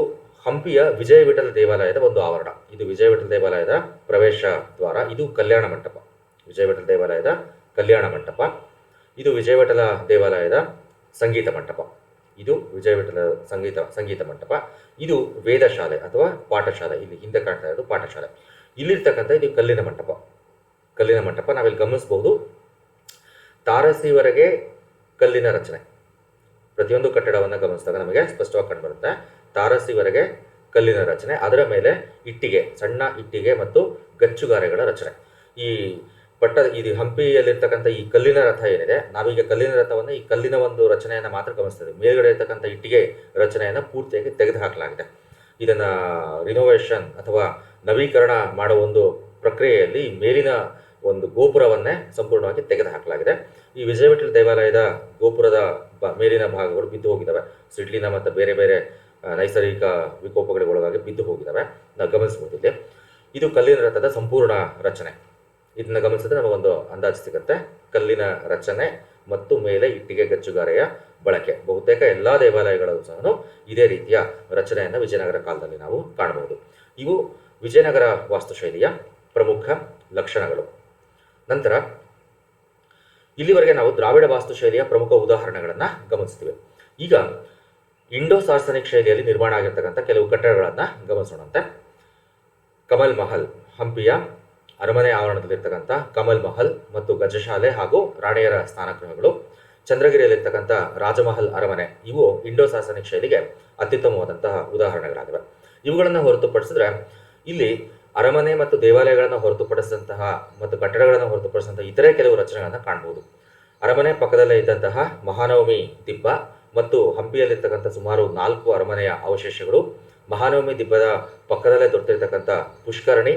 ಹಂಪಿಯ ವಿಜಯ ವಿಠಲ ದೇವಾಲಯದ ಒಂದು ಆವರಣ. ಇದು ವಿಜಯ ವಿಠಲ ದೇವಾಲಯದ ಪ್ರವೇಶ ದ್ವಾರ, ಇದು ಕಲ್ಯಾಣ ಮಂಟಪ. ವಿಜಯ ವಿಠಲ ದೇವಾಲಯದ ಕಲ್ಯಾಣ ಮಂಟಪ. ಇದು ವಿಜಯ ವಿಠಲ ದೇವಾಲಯದ ಸಂಗೀತ ಮಂಟಪ. ಇದು ವಿಜಯವಿಠಲ ಸಂಗೀತ ಸಂಗೀತ ಮಂಟಪ. ಇದು ವೇದಶಾಲೆ ಅಥವಾ ಪಾಠಶಾಲೆ. ಇಲ್ಲಿ ಹಿಂದೆ ಕಾಣ್ತಾ ಇರೋದು ಪಾಠಶಾಲೆ. ಇಲ್ಲಿರ್ತಕ್ಕಂಥ ಇದು ಕಲ್ಲಿನ ಮಂಟಪ. ಕಲ್ಲಿನ ಮಂಟಪ ನಾವಿಲ್ಲಿ ಗಮನಿಸಬಹುದು ತಾರಸಿವರೆಗೆ ಕಲ್ಲಿನ ರಚನೆ. ಪ್ರತಿಯೊಂದು ಕಟ್ಟಡವನ್ನು ಗಮನಿಸಿದಾಗ ನಮಗೆ ಸ್ಪಷ್ಟವಾಗಿ ಕಂಡುಬರುತ್ತೆ ತಾರಸಿವರೆಗೆ ಕಲ್ಲಿನ ರಚನೆ. ಅದರ ಮೇಲೆ ಇಟ್ಟಿಗೆ, ಸಣ್ಣ ಇಟ್ಟಿಗೆ ಮತ್ತು ಗಚ್ಚುಗಾರೆಗಳ ರಚನೆ. ಈ ಪಟ್ಟ ಇದು ಹಂಪಿಯಲ್ಲಿರ್ತಕ್ಕಂಥ ಈ ಕಲ್ಲಿನ ರಥ ಏನಿದೆ, ನಾವೀಗ ಕಲ್ಲಿನ ರಥವನ್ನು ಈ ಕಲ್ಲಿನ ಒಂದು ರಚನೆಯನ್ನು ಮಾತ್ರ ಗಮನಿಸ್ತದೆ ಮೇಲ್ಗಡೆ ಇರ್ತಕ್ಕಂಥ ಇಟ್ಟಿಗೆ ರಚನೆಯನ್ನು ಪೂರ್ತಿಯಾಗಿ ತೆಗೆದುಹಾಕಲಾಗಿದೆ. ಇದನ್ನ ರಿನೋವೇಷನ್ ಅಥವಾ ನವೀಕರಣ ಮಾಡೋ ಒಂದು ಪ್ರಕ್ರಿಯೆಯಲ್ಲಿ ಮೇಲಿನ ಒಂದು ಗೋಪುರವನ್ನೇ ಸಂಪೂರ್ಣವಾಗಿ ತೆಗೆದುಹಾಕಲಾಗಿದೆ. ಈ ವಿಜಯವಿಠಲ ದೇವಾಲಯದ ಗೋಪುರದ ಬ- ಮೇಲಿನ ಭಾಗಗಳು ಬಿದ್ದು ಹೋಗಿದ್ದಾವೆ. ಸಿಡ್ಲಿನ ಮತ್ತು ಬೇರೆ ಬೇರೆ ನೈಸರ್ಗಿಕ ವಿಕೋಪಗಳಿಗೆ ಒಳಗಾಗಿ ಬಿದ್ದು ಹೋಗಿದ್ದಾವೆ. ನಾವು ಗಮನಿಸಬಹುದು ಇದು ಕಲ್ಲಿನ ರಥದ ಸಂಪೂರ್ಣ ರಚನೆ. ಇದನ್ನ ಗಮನಿಸಿದ್ರೆ ನಮಗೊಂದು ಅಂದಾಜು ಸಿಗುತ್ತೆ. ಕಲ್ಲಿನ ರಚನೆ ಮತ್ತು ಮೇಲೆ ಇಟ್ಟಿಗೆ ಗಚ್ಚುಗಾರೆಯ ಬಳಕೆ. ಬಹುತೇಕ ಎಲ್ಲಾ ದೇವಾಲಯಗಳಲ್ಲೂ ಸಹ ಇದೇ ರೀತಿಯ ರಚನೆಯನ್ನು ವಿಜಯನಗರ ಕಾಲದಲ್ಲಿ ನಾವು ಕಾಣಬಹುದು. ಇವು ವಿಜಯನಗರ ವಾಸ್ತುಶೈಲಿಯ ಪ್ರಮುಖ ಲಕ್ಷಣಗಳು. ನಂತರ ಇಲ್ಲಿವರೆಗೆ ನಾವು ದ್ರಾವಿಡ ವಾಸ್ತುಶೈಲಿಯ ಪ್ರಮುಖ ಉದಾಹರಣೆಗಳನ್ನು ಗಮನಿಸ್ತೀವಿ. ಈಗ ಇಂಡೋ ಸಾರ್ಸನಿಕ್ ಶೈಲಿಯಲ್ಲಿ ನಿರ್ಮಾಣ ಆಗಿರ್ತಕ್ಕಂಥ ಕೆಲವು ಕಟ್ಟಡಗಳನ್ನು ಗಮನಿಸೋಣಂತೆ. ಕಮಲ್ ಮಹಲ್, ಹಂಪಿಯ ಅರಮನೆ ಆವರಣದಲ್ಲಿರ್ತಕ್ಕಂಥ ಕಮಲ್ ಮಹಲ್ ಮತ್ತು ಗಜಶಾಲೆ ಹಾಗೂ ರಾಣಿಯರ ಸ್ನಾನಗೃಹಗಳು, ಚಂದ್ರಗಿರಿಯಲ್ಲಿರ್ತಕ್ಕಂಥ ರಾಜಮಹಲ್ ಅರಮನೆ, ಇವು ಇಂಡೋ ಸಾಸನಿಕ್ ಶೈಲಿಗೆ ಅತ್ಯುತ್ತಮವಾದಂತಹ ಉದಾಹರಣೆಗಳಾಗಿವೆ. ಇವುಗಳನ್ನು ಹೊರತುಪಡಿಸಿದ್ರೆ, ಇಲ್ಲಿ ಅರಮನೆ ಮತ್ತು ದೇವಾಲಯಗಳನ್ನು ಹೊರತುಪಡಿಸಿದಂತಹ ಮತ್ತು ಕಟ್ಟಡಗಳನ್ನು ಹೊರತುಪಡಿಸಿದಂತಹ ಇತರೆ ಕೆಲವು ರಚನೆಗಳನ್ನು ಕಾಣಬಹುದು ಅರಮನೆ ಪಕ್ಕದಲ್ಲೇ ಇದ್ದಂತಹ ಮಹಾನವಮಿ ದಿಬ್ಬ ಮತ್ತು ಹಂಪಿಯಲ್ಲಿರ್ತಕ್ಕಂಥ ಸುಮಾರು ನಾಲ್ಕು ಅರಮನೆಯ ಅವಶೇಷಗಳು, ಮಹಾನವಮಿ ದಿಬ್ಬದ ಪಕ್ಕದಲ್ಲೇ ದೊರೆತಿರ್ತಕ್ಕಂಥ ಪುಷ್ಕರಣಿ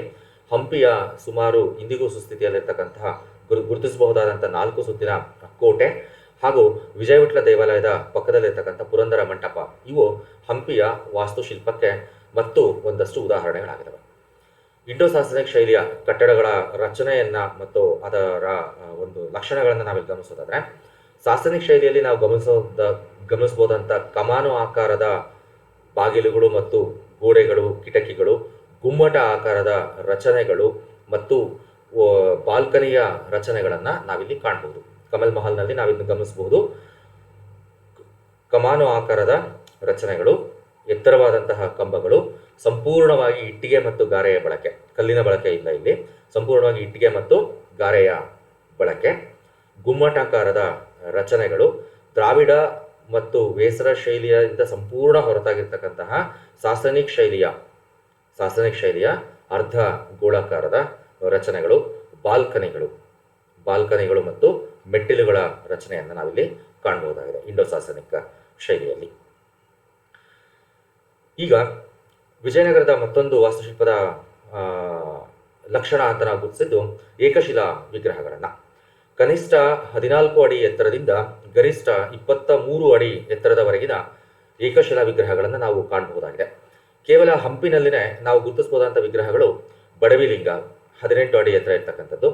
ಹಂಪಿಯ ಸುಮಾರು ಇಂದಿಗೂ ಸುಸ್ಥಿತಿಯಲ್ಲಿರ್ತಕ್ಕಂತಹ ಗುರು ಗುರುತಿಸಬಹುದಾದಂಥ ನಾಲ್ಕು ಸುತ್ತಿನ ಕೋಟೆ ಹಾಗೂ ವಿಜಯವಿಟ್ಲ ದೇವಾಲಯದ ಪಕ್ಕದಲ್ಲಿರ್ತಕ್ಕಂಥ ಪುರಂದರ ಮಂಟಪ. ಇವು ಹಂಪಿಯ ವಾಸ್ತುಶಿಲ್ಪಕ್ಕೆ ಮತ್ತು ಒಂದಷ್ಟು ಉದಾಹರಣೆಗಳಾಗಿದ್ದಾವೆ ಇಂಡೋ ಸಾಸನಿಕ್ ಶೈಲಿಯ ಕಟ್ಟಡಗಳ ರಚನೆಯನ್ನ ಮತ್ತು ಅದರ ಒಂದು ಲಕ್ಷಣಗಳನ್ನು ನಾವಿಲ್ಲಿ ಗಮನಿಸೋದಾದ್ರೆ ಸಾಸನಿಕ್ ಶೈಲಿಯಲ್ಲಿ ನಾವು ಗಮನಿಸೋದ ಗಮನಿಸಬಹುದಂತ ಕಮಾನು ಆಕಾರದ ಬಾಗಿಲುಗಳು ಮತ್ತು ಗೋಡೆಗಳು, ಕಿಟಕಿಗಳು ಗುಮ್ಮಟ ಆಕಾರದ ರಚನೆಗಳು ಮತ್ತು ಬಾಲ್ಕನಿಯ ರಚನೆಗಳನ್ನು ನಾವಿಲ್ಲಿ ಕಾಣಬಹುದು ಕಮಲ್ ಮಹಲ್ನಲ್ಲಿ ನಾವಿಲ್ಲಿ ಗಮನಿಸಬಹುದು. ಕಮಾನು ಆಕಾರದ ರಚನೆಗಳು, ಎತ್ತರವಾದಂತಹ ಕಂಬಗಳು, ಸಂಪೂರ್ಣವಾಗಿ ಇಟ್ಟಿಗೆ ಮತ್ತು ಗಾರೆಯ ಬಳಕೆ, ಕಲ್ಲಿನ ಬಳಕೆ ಇಲ್ಲ ಇಲ್ಲಿ, ಸಂಪೂರ್ಣವಾಗಿ ಇಟ್ಟಿಗೆ ಮತ್ತು ಗಾರೆಯ ಬಳಕೆ, ಗುಮ್ಮಟಾಕಾರದ ರಚನೆಗಳು, ದ್ರಾವಿಡ ಮತ್ತು ವೇಸರ ಶೈಲಿಯಿಂದ ಸಂಪೂರ್ಣ ಹೊರತಾಗಿರ್ತಕ್ಕಂತಹ ಸಾಸನಿಕ್ ಶೈಲಿಯ ಸಾಸನಿಕ್ ಶೈಲಿಯ ಅರ್ಧ ಗೋಳಾಕಾರದ ರಚನೆಗಳು, ಬಾಲ್ಕನಿಗಳು. ಬಾಲ್ಕನಿಗಳು ಮತ್ತು ಮೆಟ್ಟಿಲುಗಳ ರಚನೆಯನ್ನು ನಾವಿಲ್ಲಿ ಕಾಣಬಹುದಾಗಿದೆ ಇಂಡೋ ಸಾಸನಿಕ ಶೈಲಿಯಲ್ಲಿ. ಈಗ ವಿಜಯನಗರದ ಮತ್ತೊಂದು ವಾಸ್ತುಶಿಲ್ಪದ ಲಕ್ಷಣ ಅಂತ ನಾವು ಗುರುತಿಸಿದ್ದು ಏಕಶಿಲಾ ವಿಗ್ರಹಗಳನ್ನು. ಕನಿಷ್ಠ ಹದಿನಾಲ್ಕು ಅಡಿ ಎತ್ತರದಿಂದ ಗರಿಷ್ಠ ಇಪ್ಪತ್ತ ಮೂರು ಅಡಿ ಎತ್ತರದವರೆಗಿನ ಏಕಶಿಲಾ ವಿಗ್ರಹಗಳನ್ನು ನಾವು ಕಾಣಬಹುದಾಗಿದೆ. ಕೇವಲ ಹಂಪಿನಲ್ಲಿನೇ ನಾವು ಗುರುತಿಸಬಹುದಾದಂಥ ವಿಗ್ರಹಗಳು ಬಡವಿಲಿಂಗ ಹದಿನೆಂಟು ಅಡಿ ಎತ್ತರ ಇರ್ತಕ್ಕಂಥದ್ದು,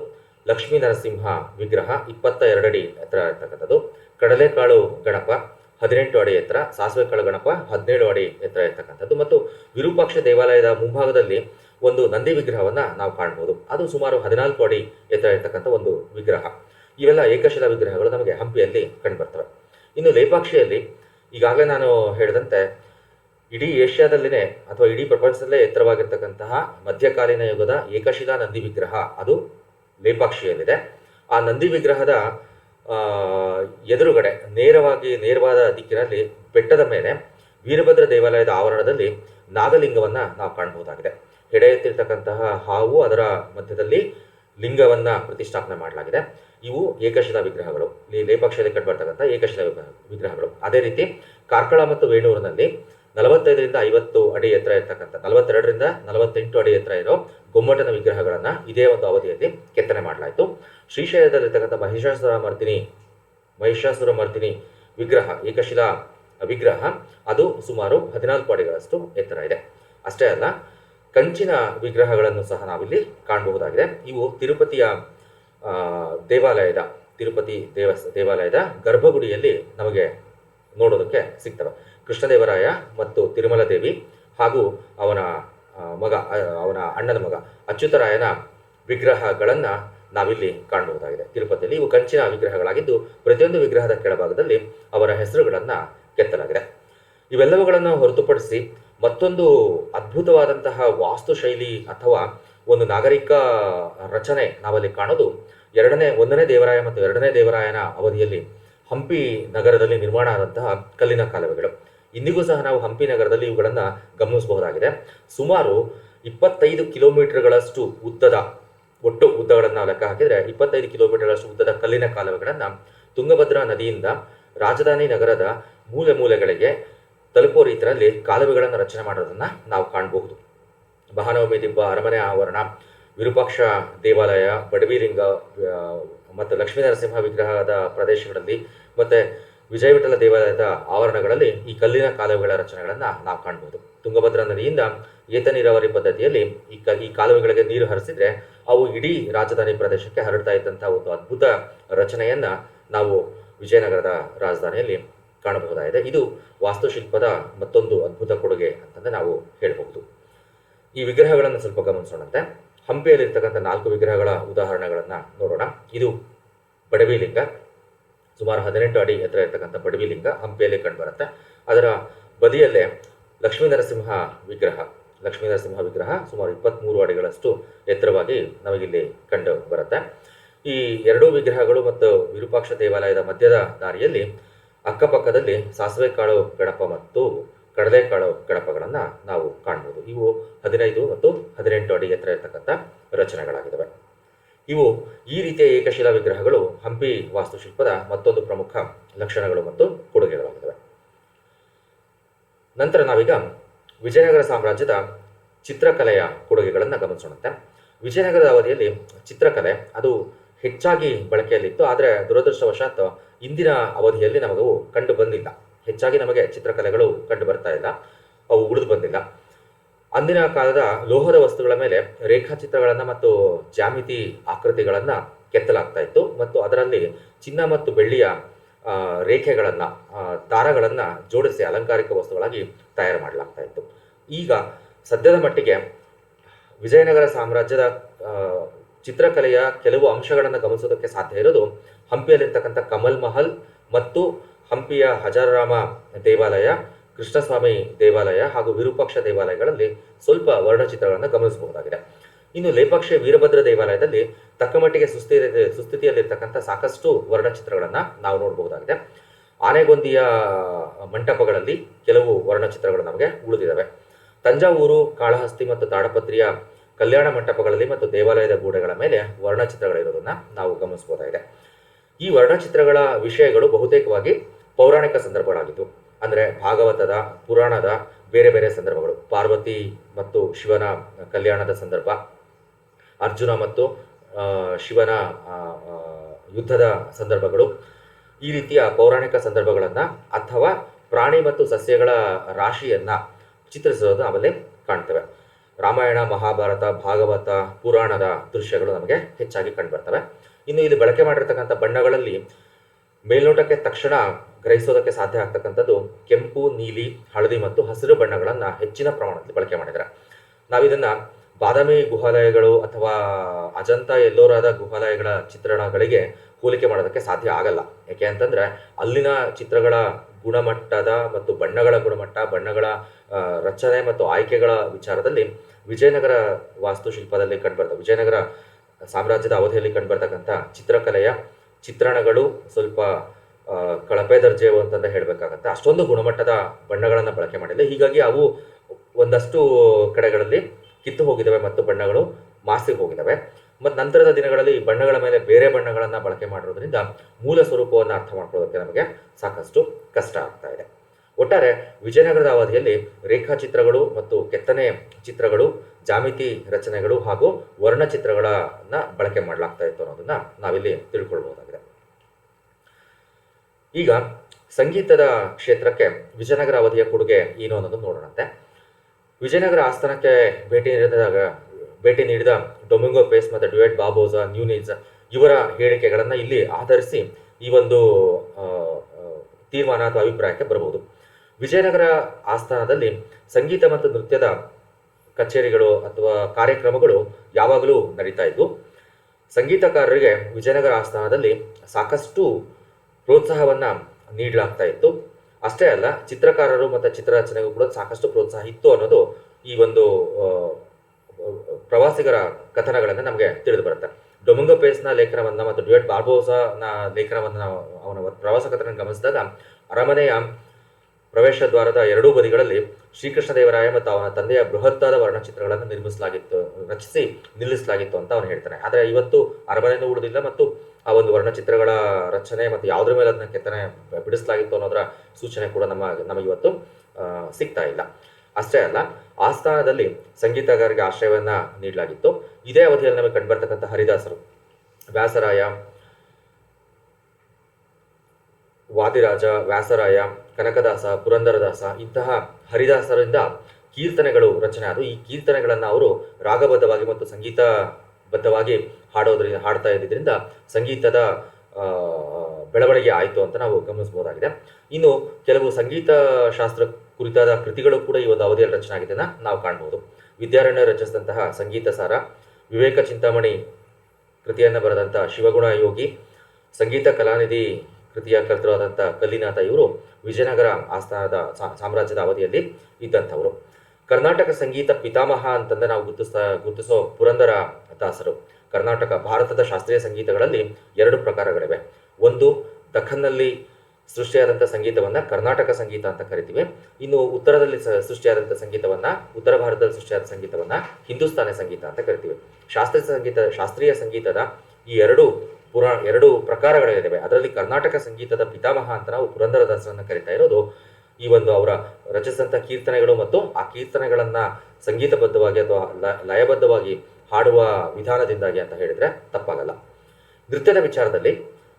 ಲಕ್ಷ್ಮೀ ನರಸಿಂಹ ವಿಗ್ರಹ ಇಪ್ಪತ್ತ ಎರಡು ಅಡಿ ಎತ್ತರ ಇರ್ತಕ್ಕಂಥದ್ದು, ಕಡಲೆಕಾಳು ಗಣಪ ಹದಿನೆಂಟು ಅಡಿ ಎತ್ತರ ಸಾಸಿವೆ ಕಾಳು ಗಣಪ ಹದಿನೇಳು ಅಡಿ ಎತ್ತರ ಇರ್ತಕ್ಕಂಥದ್ದು ಮತ್ತು ವಿರೂಪಾಕ್ಷ ದೇವಾಲಯದ ಮುಂಭಾಗದಲ್ಲಿ ಒಂದು ನಂದಿ ವಿಗ್ರಹವನ್ನು ನಾವು ಕಾಣ್ಬೋದು. ಅದು ಸುಮಾರು ಹದಿನಾಲ್ಕು ಅಡಿ ಎತ್ತರ ಇರ್ತಕ್ಕಂಥ ಒಂದು ವಿಗ್ರಹ. ಇವೆಲ್ಲ ಏಕಶಿಲಾ ವಿಗ್ರಹಗಳು ನಮಗೆ ಹಂಪಿಯಲ್ಲಿ ಕಂಡುಬರ್ತವೆ ಇನ್ನು ಲೇಪಾಕ್ಷಿಯಲ್ಲಿ ಈಗಾಗಲೇ ನಾನು ಹೇಳಿದಂತೆ ಇಡೀ ಏಷ್ಯಾದಲ್ಲಿನೇ ಅಥವಾ ಇಡೀ ಪ್ರಪಂಚದಲ್ಲೇ ಎತ್ತರವಾಗಿರ್ತಕ್ಕಂತಹ ಮಧ್ಯಕಾಲೀನ ಯುಗದ ಏಕಶಿಲಾ ನಂದಿ ವಿಗ್ರಹ, ಅದು ಲೇಪಾಕ್ಷಿಯಲ್ಲಿದೆ. ಆ ನಂದಿ ವಿಗ್ರಹದ ಎದುರುಗಡೆ, ನೇರವಾಗಿ, ನೇರವಾದ ದಿಕ್ಕಿನಲ್ಲಿ, ಬೆಟ್ಟದ ಮೇಲೆ ವೀರಭದ್ರ ದೇವಾಲಯದ ಆವರಣದಲ್ಲಿ ನಾಗಲಿಂಗವನ್ನು ನಾವು ಕಾಣಬಹುದಾಗಿದೆ. ಹೆಡೆ ಎತ್ತಿರ್ತಕ್ಕಂತಹ ಹಾವು ಅದರ ಮಧ್ಯದಲ್ಲಿ ಲಿಂಗವನ್ನು ಪ್ರತಿಷ್ಠಾಪನೆ ಮಾಡಲಾಗಿದೆ. ಇವು ಏಕಶಿಲಾ ವಿಗ್ರಹಗಳು. ಈ ಲೇಪಾಕ್ಷದಲ್ಲಿ ಕಂಡುಬರ್ತಕ್ಕಂಥ ಏಕಶಿಲಾ ವಿಗ್ರಹ- ವಿಗ್ರಹಗಳು. ಅದೇ ರೀತಿ ಕಾರ್ಕಳ ಮತ್ತು ವೇಣೂರಿನಲ್ಲಿ ನಲವತ್ತೈದರಿಂದ ಐವತ್ತು ಅಡಿ ಎತ್ತರ ಇರ್ತಕ್ಕಂಥ, ನಲವತ್ತೆರಡರಿಂದ ನಲವತ್ತೆಂಟು ಅಡಿ ಎತ್ತರ ಇರೋ ಗೊಮ್ಮಟನ ವಿಗ್ರಹಗಳನ್ನು ಇದೇ ಒಂದು ಅವಧಿಯಲ್ಲಿ ಕೆತ್ತನೆ ಮಾಡಲಾಯಿತು. ಶ್ರೀಶೈಲದಲ್ಲಿರ್ತಕ್ಕಂಥ ಮಹಿಷಾಸುರ ಮರ್ತಿನಿ ಮಹಿಷಾಸುರ ಮರ್ತಿನಿ ವಿಗ್ರಹ, ಏಕಶಿಲಾ ವಿಗ್ರಹ, ಅದು ಸುಮಾರು ಹದಿನಾಲ್ಕು ಅಡಿಗಳಷ್ಟು ಎತ್ತರ ಇದೆ. ಅಷ್ಟೇ ಅಲ್ಲ, ಕಂಚಿನ ವಿಗ್ರಹಗಳನ್ನು ಸಹ ನಾವಿಲ್ಲಿ ಕಾಣಬಹುದಾಗಿದೆ. ಇವು ತಿರುಪತಿಯ ದೇವಾಲಯದ, ತಿರುಪತಿ ದೇವಸ್ಥ ದೇವಾಲಯದ ಗರ್ಭಗುಡಿಯಲ್ಲಿ ನಮಗೆ ನೋಡೋದಕ್ಕೆ ಸಿಗ್ತವೆ. ಕೃಷ್ಣದೇವರಾಯ ಮತ್ತು ತಿರುಮಲ ದೇವಿ ಹಾಗೂ ಅವನ ಮಗ ಅವನ ಅಣ್ಣನ ಮಗ ಅಚ್ಯುತರಾಯನ ವಿಗ್ರಹಗಳನ್ನು ನಾವಿಲ್ಲಿ ಕಾಣಬಹುದಾಗಿದೆ. ತಿರುಪತಿಯಲ್ಲಿ ಇವು ಕಂಚಿನ ವಿಗ್ರಹಗಳಾಗಿದ್ದು ಪ್ರತಿಯೊಂದು ವಿಗ್ರಹದ ಕೆಳಭಾಗದಲ್ಲಿ ಅವರ ಹೆಸರುಗಳನ್ನು ಕೆತ್ತಲಾಗಿದೆ. ಇವೆಲ್ಲವುಗಳನ್ನು ಹೊರತುಪಡಿಸಿ ಮತ್ತೊಂದು ಅದ್ಭುತವಾದಂತಹ ವಾಸ್ತುಶೈಲಿ ಅಥವಾ ಒಂದು ನಾಗರಿಕ ರಚನೆ ನಾವಲ್ಲಿ ಕಾಣೋದು ಎರಡನೇ, ಒಂದನೇ ದೇವರಾಯ ಮತ್ತು ಎರಡನೇ ದೇವರಾಯನ ಅವಧಿಯಲ್ಲಿ ಹಂಪಿ ನಗರದಲ್ಲಿ ನಿರ್ಮಾಣ ಆದಂತಹ ಕಲ್ಲಿನ ಕಾಲುವೆಗಳು. ಇಂದಿಗೂ ಸಹ ನಾವು ಹಂಪಿ ನಗರದಲ್ಲಿ ಇವುಗಳನ್ನು ಗಮನಿಸಬಹುದಾಗಿದೆ. ಸುಮಾರು ಇಪ್ಪತ್ತೈದು ಕಿಲೋಮೀಟರ್ಗಳಷ್ಟು ಉದ್ದದ, ಒಟ್ಟು ಉದ್ದಗಳನ್ನು ಲೆಕ್ಕ ಹಾಕಿದರೆ ಇಪ್ಪತ್ತೈದು ಕಿಲೋಮೀಟರ್ಗಳಷ್ಟು ಉದ್ದದ ಕಲ್ಲಿನ ಕಾಲುವೆಗಳನ್ನು ತುಂಗಭದ್ರಾ ನದಿಯಿಂದ ರಾಜಧಾನಿ ನಗರದ ಮೂಲೆ ಮೂಲೆಗಳಿಗೆ ತಲುಪೋ ರೀತಿಯಲ್ಲಿ ಕಾಲುವೆಗಳನ್ನು ರಚನೆ ಮಾಡೋದನ್ನು ನಾವು ಕಾಣಬಹುದು. ಮಹಾನವಮಿ ದಿಬ್ಬ ಅರಮನೆ ಆವರಣ, ವಿರೂಪಾಕ್ಷ ದೇವಾಲಯ, ಬಡವಿಲಿಂಗ ಮತ್ತು ಲಕ್ಷ್ಮೀ ನರಸಿಂಹ ವಿಗ್ರಹದ ಪ್ರದೇಶಗಳಲ್ಲಿ ಮತ್ತು ವಿಜಯ ವಿಠಲ ದೇವಾಲಯದ ಆವರಣಗಳಲ್ಲಿ ಈ ಕಲ್ಲಿನ ಕಾಲುವೆಗಳ ರಚನೆಗಳನ್ನು ನಾವು ಕಾಣಬಹುದು ತುಂಗಭದ್ರಾ ನದಿಯಿಂದ ಏತ ನೀರಾವರಿ ಪದ್ಧತಿಯಲ್ಲಿ ಈ ಕ, ಈ ಕಾಲುವೆಗಳಿಗೆ ನೀರು ಹರಿಸಿದ್ರೆ ಅವು ಇಡೀ ರಾಜಧಾನಿ ಪ್ರದೇಶಕ್ಕೆ ಹರಡ್ತಾ ಇದ್ದಂಥ ಒಂದು ಅದ್ಭುತ ರಚನೆಯನ್ನು ನಾವು ವಿಜಯನಗರದ ರಾಜಧಾನಿಯಲ್ಲಿ ಕಾಣಬಹುದಾಗಿದೆ. ಇದು ವಾಸ್ತುಶಿಲ್ಪದ ಮತ್ತೊಂದು ಅದ್ಭುತ ಕೊಡುಗೆ ಅಂತಂದ್ರೆ ನಾವು ಹೇಳಬಹುದು. ಈ ವಿಗ್ರಹಗಳನ್ನು ಸ್ವಲ್ಪ ಗಮನಿಸೋಣಂತೆ. ಹಂಪಿಯಲ್ಲಿರ್ತಕ್ಕಂಥ ನಾಲ್ಕು ವಿಗ್ರಹಗಳ ಉದಾಹರಣೆಗಳನ್ನು ನೋಡೋಣ. ಇದು ಬಡವಿಲಿಂಗ ಸುಮಾರು ಹದಿನೆಂಟು ಅಡಿ ಎತ್ತರ ಇರ್ತಕ್ಕಂಥ ಬಡವಿಲಿಂಗ ಹಂಪಿಯಲ್ಲಿ ಕಂಡುಬರುತ್ತೆ. ಅದರ ಬದಿಯಲ್ಲೇ ಲಕ್ಷ್ಮೀ ನರಸಿಂಹ ವಿಗ್ರಹ ಲಕ್ಷ್ಮೀ ನರಸಿಂಹ ವಿಗ್ರಹ ಸುಮಾರು ಇಪ್ಪತ್ತ್ಮೂರು ಅಡಿಗಳಷ್ಟು ಎತ್ತರವಾಗಿ ನಮಗಿಲ್ಲಿ ಕಂಡು ಬರುತ್ತೆ. ಈ ಎರಡೂ ವಿಗ್ರಹಗಳು ಮತ್ತು ವಿರೂಪಾಕ್ಷ ದೇವಾಲಯದ ಮಧ್ಯದ ದಾರಿಯಲ್ಲಿ ಅಕ್ಕಪಕ್ಕದಲ್ಲಿ ಸಾಸಿವೆ ಕಾಳು ಗಣಪ ಮತ್ತು ಕಡಲೆಕಾಳು ಗಣಪಗಳನ್ನು ನಾವು ಕಾಣ್ಬೋದು. ಇವು ಹದಿನೈದು ಮತ್ತು ಹದಿನೆಂಟು ಅಡಿ ಎತ್ತರ ಇರತಕ್ಕಂಥ ರಚನೆಗಳಾಗಿದ್ದಾವೆ ಇವು ಈ ರೀತಿಯ ಏಕಶಿಲಾ ವಿಗ್ರಹಗಳು ಹಂಪಿ ವಾಸ್ತುಶಿಲ್ಪದ ಮತ್ತೊಂದು ಪ್ರಮುಖ ಲಕ್ಷಣಗಳು ಮತ್ತು ಕೊಡುಗೆಗಳಾಗಿವೆ. ನಂತರ ನಾವೀಗ ವಿಜಯನಗರ ಸಾಮ್ರಾಜ್ಯದ ಚಿತ್ರಕಲೆಯ ಕೊಡುಗೆಗಳನ್ನು ಗಮನಿಸೋಣಂತೆ. ವಿಜಯನಗರದ ಅವಧಿಯಲ್ಲಿ ಚಿತ್ರಕಲೆ ಅದು ಹೆಚ್ಚಾಗಿ ಬಳಕೆಯಲ್ಲಿತ್ತು, ಆದರೆ ದುರದೃಷ್ಟವಶಾತ್ ಇಂದಿನ ಅವಧಿಯಲ್ಲಿ ನಮಗವು ಕಂಡು ಬಂದಿಲ್ಲ. ಹೆಚ್ಚಾಗಿ ನಮಗೆ ಚಿತ್ರಕಲೆಗಳು ಕಂಡು ಬರ್ತಾ ಇಲ್ಲ, ಅವು ಉಳಿದು ಬಂದಿಲ್ಲ. ಅಂದಿನ ಕಾಲದ ಲೋಹದ ವಸ್ತುಗಳ ಮೇಲೆ ರೇಖಾಚಿತ್ರಗಳನ್ನು ಮತ್ತು ಜ್ಯಾಮಿತಿ ಆಕೃತಿಗಳನ್ನು ಕೆತ್ತಲಾಗ್ತಾ ಇತ್ತು. ಮತ್ತು ಅದರಲ್ಲಿ ಚಿನ್ನ ಮತ್ತು ಬೆಳ್ಳಿಯ ರೇಖೆಗಳನ್ನು ದಾರಗಳನ್ನು ಜೋಡಿಸಿ ಅಲಂಕಾರಿಕ ವಸ್ತುಗಳಾಗಿ ತಯಾರು ಮಾಡಲಾಗ್ತಾ ಇತ್ತು. ಈಗ ಸದ್ಯದ ಮಟ್ಟಿಗೆ ವಿಜಯನಗರ ಸಾಮ್ರಾಜ್ಯದ ಚಿತ್ರಕಲೆಯ ಕೆಲವು ಅಂಶಗಳನ್ನು ಗಮನಿಸೋದಕ್ಕೆ ಸಾಧ್ಯ ಇರೋದು ಹಂಪಿಯಲ್ಲಿರ್ತಕ್ಕಂಥ ಕಮಲ್ ಮಹಲ್ ಮತ್ತು ಹಂಪಿಯ ಹಜಾರರಾಮ ದೇವಾಲಯ ಕೃಷ್ಣಸ್ವಾಮಿ ದೇವಾಲಯ ಹಾಗೂ ವಿರೂಪಾಕ್ಷ ದೇವಾಲಯಗಳಲ್ಲಿ ಸ್ವಲ್ಪ ವರ್ಣಚಿತ್ರಗಳನ್ನು ಗಮನಿಸಬಹುದಾಗಿದೆ. ಇನ್ನು ಲೇಪಾಕ್ಷ ವೀರಭದ್ರ ದೇವಾಲಯದಲ್ಲಿ ತಕ್ಕಮಟ್ಟಿಗೆ ಸುಸ್ಥಿ ಸುಸ್ಥಿತಿಯಲ್ಲಿರ್ತಕ್ಕಂಥ ಸಾಕಷ್ಟು ವರ್ಣಚಿತ್ರಗಳನ್ನು ನಾವು ನೋಡಬಹುದಾಗಿದೆ. ಆನೆಗೊಂದಿಯ ಮಂಟಪಗಳಲ್ಲಿ ಕೆಲವು ವರ್ಣಚಿತ್ರಗಳು ನಮಗೆ ಉಳಿದಿದ್ದಾವೆ. ತಂಜಾವೂರು, ಕಾಳಹಸ್ತಿ ಮತ್ತು ತಾಡಪತ್ರಿಯ ಕಲ್ಯಾಣ ಮಂಟಪಗಳಲ್ಲಿ ಮತ್ತು ದೇವಾಲಯದ ಗೋಡೆಗಳ ಮೇಲೆ ವರ್ಣಚಿತ್ರಗಳಿರೋದನ್ನು ನಾವು ಗಮನಿಸಬಹುದಾಗಿದೆ. ಈ ವರ್ಣಚಿತ್ರಗಳ ವಿಷಯಗಳು ಬಹುತೇಕವಾಗಿ ಪೌರಾಣಿಕ ಸಂದರ್ಭಗಳಾಗಿದ್ದು ಅಂದರೆ ಭಾಗವತದ, ಪುರಾಣದ ಬೇರೆ ಬೇರೆ ಸಂದರ್ಭಗಳು. ಪಾರ್ವತಿ ಮತ್ತು ಶಿವನ ಕಲ್ಯಾಣದ ಸಂದರ್ಭ. ಅರ್ಜುನ ಮತ್ತು ಶಿವನ ಯುದ್ಧದ ಸಂದರ್ಭಗಳು. ಈ ರೀತಿಯ ಪೌರಾಣಿಕ ಸಂದರ್ಭಗಳನ್ನು ಅಥವಾ ಪ್ರಾಣಿ ಮತ್ತು ಸಸ್ಯಗಳ ರಾಶಿಯನ್ನು ಚಿತ್ರಿಸೋದು ನಾವಲ್ಲಿ ಕಾಣ್ತೇವೆ. ರಾಮಾಯಣ, ಮಹಾಭಾರತ, ಭಾಗವತ, ಪುರಾಣದ ದೃಶ್ಯಗಳು ನಮಗೆ ಹೆಚ್ಚಾಗಿ ಕಂಡುಬರ್ತವೆ ಇನ್ನು ಇಲ್ಲಿ ಬಳಕೆ ಮಾಡಿರ್ತಕ್ಕಂಥ ಬಣ್ಣಗಳಲ್ಲಿ ಮೇಲ್ನೋಟಕ್ಕೆ ತಕ್ಷಣ ಗ್ರಹಿಸೋದಕ್ಕೆ ಸಾಧ್ಯ ಆಗ್ತಕ್ಕಂಥದ್ದು ಕೆಂಪು, ನೀಲಿ, ಹಳದಿ ಮತ್ತು ಹಸಿರು ಬಣ್ಣಗಳನ್ನು ಹೆಚ್ಚಿನ ಪ್ರಮಾಣದಲ್ಲಿ ಬಳಕೆ ಮಾಡಿದ್ದಾರೆ ನಾವಿದನ್ನ ಬಾದಾಮಿ ಗುಹಾಲಯಗಳು ಅಥವಾ ಅಜಂತ ಎಲ್ಲೋರಾದ ಗುಹಾಲಯಗಳ ಚಿತ್ರಣಗಳಿಗೆ ಹೋಲಿಕೆ ಮಾಡೋದಕ್ಕೆ ಸಾಧ್ಯ ಆಗಲ್ಲ. ಯಾಕೆ ಅಂತಂದ್ರೆ ಅಲ್ಲಿನ ಚಿತ್ರಗಳ ಗುಣಮಟ್ಟದ ಮತ್ತು ಬಣ್ಣಗಳ ಗುಣಮಟ್ಟ, ಬಣ್ಣಗಳ ರಚನೆ ಮತ್ತು ಆಯ್ಕೆಗಳ ವಿಚಾರದಲ್ಲಿ ವಿಜಯನಗರ ವಾಸ್ತುಶಿಲ್ಪದಲ್ಲಿ ಕಂಡುಬರ್ತವೆ ವಿಜಯನಗರ ಸಾಮ್ರಾಜ್ಯದ ಅವಧಿಯಲ್ಲಿ ಕಂಡುಬರ್ತಕ್ಕಂಥ ಚಿತ್ರಕಲೆಯ ಚಿತ್ರಣಗಳು ಸ್ವಲ್ಪ ಕಳಪೆ ದರ್ಜೆ ಅಂತಂದು ಹೇಳಬೇಕಾಗತ್ತೆ. ಅಷ್ಟೊಂದು ಗುಣಮಟ್ಟದ ಬಣ್ಣಗಳನ್ನು ಬಳಕೆ ಮಾಡಿಲ್ಲ. ಹೀಗಾಗಿ ಅವು ಒಂದಷ್ಟು ಕಡೆಗಳಲ್ಲಿ ಕಿತ್ತು ಹೋಗಿದ್ದಾವೆ ಮತ್ತು ಬಣ್ಣಗಳು ಮಾಸಿಗೆ ಹೋಗಿದ್ದಾವೆ ಮತ್ತು ನಂತರದ ದಿನಗಳಲ್ಲಿ ಈ ಬಣ್ಣಗಳ ಮೇಲೆ ಬೇರೆ ಬಣ್ಣಗಳನ್ನು ಬಳಕೆ ಮಾಡಿರೋದ್ರಿಂದ ಮೂಲ ಸ್ವರೂಪವನ್ನು ಅರ್ಥ ಮಾಡ್ಕೊಳ್ಳೋದಕ್ಕೆ ನಮಗೆ ಸಾಕಷ್ಟು ಕಷ್ಟ ಆಗ್ತಾ ಇದೆ. ಒಟ್ಟಾರೆ ವಿಜಯನಗರದ ಅವಧಿಯಲ್ಲಿ ರೇಖಾಚಿತ್ರಗಳು ಮತ್ತು ಕೆತ್ತನೆ ಚಿತ್ರಗಳು ಜಾಮಿತಿ ರಚನೆಗಳು ಹಾಗೂ ವರ್ಣಚಿತ್ರಗಳನ್ನ ಬಳಕೆ ಮಾಡಲಾಗ್ತಾ ಇತ್ತು ಅನ್ನೋದನ್ನು ನಾವಿಲ್ಲಿ ತಿಳ್ಕೊಳ್ಬಹುದಾಗಿದೆ ಈಗ ಸಂಗೀತದ ಕ್ಷೇತ್ರಕ್ಕೆ ವಿಜಯನಗರ ಅವಧಿಯ ಕೊಡುಗೆ ಏನು ಅನ್ನೋದನ್ನು ನೋಡೋಣಂತೆ. ವಿಜಯನಗರ ಆಸ್ಥಾನಕ್ಕೆ ಭೇಟಿ ನೀಡಿದಾಗ, ಭೇಟಿ ನೀಡಿದ ಡೊಮಿಂಗೋ ಪೇಸ್ ಮತ್ತು ಡ್ಯುಯೆಟ್ ಬಾಬೋಜಾ ನ್ಯೂನೀಸ್ ಇವರ ಹೇಳಿಕೆಗಳನ್ನು ಇಲ್ಲಿ ಆಧರಿಸಿ ಈ ಒಂದು ತೀರ್ಮಾನ ಅಥವಾ ಅಭಿಪ್ರಾಯಕ್ಕೆ ಬರಬಹುದು ವಿಜಯನಗರ ಆಸ್ಥಾನದಲ್ಲಿ ಸಂಗೀತ ಮತ್ತು ನೃತ್ಯದ ಕಚೇರಿಗಳು ಅಥವಾ ಕಾರ್ಯಕ್ರಮಗಳು ಯಾವಾಗಲೂ ನಡೀತಾ ಇದ್ವು. ಸಂಗೀತಕಾರರಿಗೆ ವಿಜಯನಗರ ಆಸ್ಥಾನದಲ್ಲಿ ಸಾಕಷ್ಟು ಪ್ರೋತ್ಸಾಹವನ್ನ ನೀಡಲಾಗ್ತಾ ಇತ್ತು. ಅಷ್ಟೇ ಅಲ್ಲ, ಚಿತ್ರಕಾರರು ಮತ್ತು ಚಿತ್ರರಚನೆಗೂ ಕೂಡ ಸಾಕಷ್ಟು ಪ್ರೋತ್ಸಾಹ ಇತ್ತು ಅನ್ನೋದು ಈ ಒಂದು ಪ್ರವಾಸಿಗರ ಕಥನಗಳನ್ನು ನಮಗೆ ತಿಳಿದು ಬರುತ್ತೆ. ಡೊಮಂಗ ಪೇಸ್ನ ಲೇಖನವನ್ನು ಮತ್ತು ಡ್ಯುಯೆಟ್ ಬಾರ್ಬೋಸನ ಲೇಖನವನ್ನು ನಾವು ಅವನ ಪ್ರವಾಸ ಕಥನ ಗಮನಿಸಿದಾಗ, ಅರಮನೆಯ ಪ್ರವೇಶ ದ್ವಾರದ ಎರಡೂ ಬದಿಗಳಲ್ಲಿ ಶ್ರೀಕೃಷ್ಣದೇವರಾಯ ಮತ್ತು ಅವನ ತಂದೆಯ ಬೃಹತ್ತಾದ ವರ್ಣಚಿತ್ರಗಳನ್ನು ನಿರ್ಮಿಸಲಾಗಿತ್ತು, ರಚಿಸಿ ನಿಲ್ಲಿಸಲಾಗಿತ್ತು ಅಂತ ಅವನು ಹೇಳ್ತಾನೆ. ಆದರೆ ಇವತ್ತು ಅರಮನೆಯೂ ಉಳಿದಿಲ್ಲ ಮತ್ತು ಆ ಒಂದು ವರ್ಣಚಿತ್ರಗಳ ರಚನೆ ಮತ್ತು ಯಾವುದ್ರ ಮೇಲೆ ಅದನ್ನ ಕೆತ್ತನೆ ಬಿಡಿಸಲಾಗಿತ್ತು ಅನ್ನೋದರ ಸೂಚನೆ ಕೂಡ ನಮ್ಮ, ನಮಗೆ ಇವತ್ತು ಸಿಗ್ತಾ ಇಲ್ಲ. ಅಷ್ಟೇ ಅಲ್ಲ, ಆಸ್ಥಾನದಲ್ಲಿ ಸಂಗೀತಗಾರರಿಗೆ ಆಶ್ರಯವನ್ನ ನೀಡಲಾಗಿತ್ತು. ಇದೇ ಅವಧಿಯಲ್ಲಿ ನಮಗೆ ಕಂಡುಬರ್ತಕ್ಕಂಥ ಹರಿದಾಸರು, ವ್ಯಾಸರಾಯ, ವಾದಿರಾಜ, ವ್ಯಾಸರಾಯ, ಕನಕದಾಸ, ಪುರಂದರದಾಸ, ಇಂತಹ ಹರಿದಾಸರಿಂದ ಕೀರ್ತನೆಗಳು ರಚನೆ ಆದವು. ಈ ಕೀರ್ತನೆಗಳನ್ನು ಅವರು ರಾಗಬದ್ಧವಾಗಿ ಮತ್ತು ಸಂಗೀತಬದ್ಧವಾಗಿ ಹಾಡೋದ್ರಿಂದ ಹಾಡ್ತಾ ಇದ್ದಿದ್ದರಿಂದ ಸಂಗೀತದ ಬೆಳವಣಿಗೆ ಆಯಿತು ಅಂತ ನಾವು ಗಮನಿಸಬಹುದಾಗಿದೆ. ಇನ್ನು ಕೆಲವು ಸಂಗೀತ ಶಾಸ್ತ್ರ ಕುರಿತಾದ ಕೃತಿಗಳು ಕೂಡ ಈ ಒಂದು ಅವಧಿಯಲ್ಲಿ ರಚನೆ ಆಗಿದ್ದನ್ನು ನಾವು ಕಾಣಬಹುದು ವಿದ್ಯಾರಣ್ಯ ರಚಿಸಿದಂತಹ ಸಂಗೀತ ಸಾರ, ವಿವೇಕ ಚಿಂತಾಮಣಿ ಕೃತಿಯನ್ನು ಬರೆದಂಥ ಶಿವಗುಣ ಯೋಗಿ, ಸಂಗೀತ ಕಲಾನಿಧಿ ಕೃತಿಯ ಕರ್ತೃವಾದಂಥ ಕಲ್ಲಿನಾಥ ಇವರು ವಿಜಯನಗರ ಆಸ್ಥಾನದ ಸಾಮ್ರಾಜ್ಯದ ಅವಧಿಯಲ್ಲಿ ಇದ್ದಂಥವರು. ಕರ್ನಾಟಕ ಸಂಗೀತ ಪಿತಾಮಹ ಅಂತಂದ್ರೆ ನಾವು ಗುರುತಿಸ್ತಾ, ಗುರುತಿಸೋ ಪುರಂದರ ದಾಸರು. ಕರ್ನಾಟಕ, ಭಾರತದ ಶಾಸ್ತ್ರೀಯ ಸಂಗೀತಗಳಲ್ಲಿ ಎರಡು ಪ್ರಕಾರಗಳಿವೆ. ಒಂದು, ದಖನ್ನಲ್ಲಿ ಸೃಷ್ಟಿಯಾದಂಥ ಸಂಗೀತವನ್ನ ಕರ್ನಾಟಕ ಸಂಗೀತ ಅಂತ ಕರಿತೀವಿ. ಇನ್ನು ಉತ್ತರದಲ್ಲಿ ಸೃಷ್ಟಿಯಾದಂಥ ಸಂಗೀತವನ್ನ, ಉತ್ತರ ಭಾರತದಲ್ಲಿ ಸೃಷ್ಟಿಯಾದ ಸಂಗೀತವನ್ನ ಹಿಂದೂಸ್ತಾನಿ ಸಂಗೀತ ಅಂತ ಕರಿತೀವಿ. ಶಾಸ್ತ್ರೀಯ ಸಂಗೀತ, ಶಾಸ್ತ್ರೀಯ ಸಂಗೀತದ ಈ ಎರಡು ಪುರ, ಎರಡು ಪ್ರಕಾರಗಳಿದ್ದಾವೆ ಅದರಲ್ಲಿ ಕರ್ನಾಟಕ ಸಂಗೀತದ ಪಿತಾಮಹ ಅಂತ ನಾವು ಪುರಂದರದಾಸರನ್ನ ಕರಿತಾ ಇರೋದು. ಈ ಒಂದು ಅವರ ರಚಿಸಿದಂಥ ಕೀರ್ತನೆಗಳು ಮತ್ತು ಆ ಕೀರ್ತನೆಗಳನ್ನು ಸಂಗೀತಬದ್ಧವಾಗಿ ಅಥವಾ ಲಯಬದ್ಧವಾಗಿ ಹಾಡುವ ವಿಧಾನದಿಂದಾಗಿ ಅಂತ ಹೇಳಿದ್ರೆ ತಪ್ಪಾಗಲ್ಲ. ನೃತ್ಯದ ವಿಚಾರದಲ್ಲಿ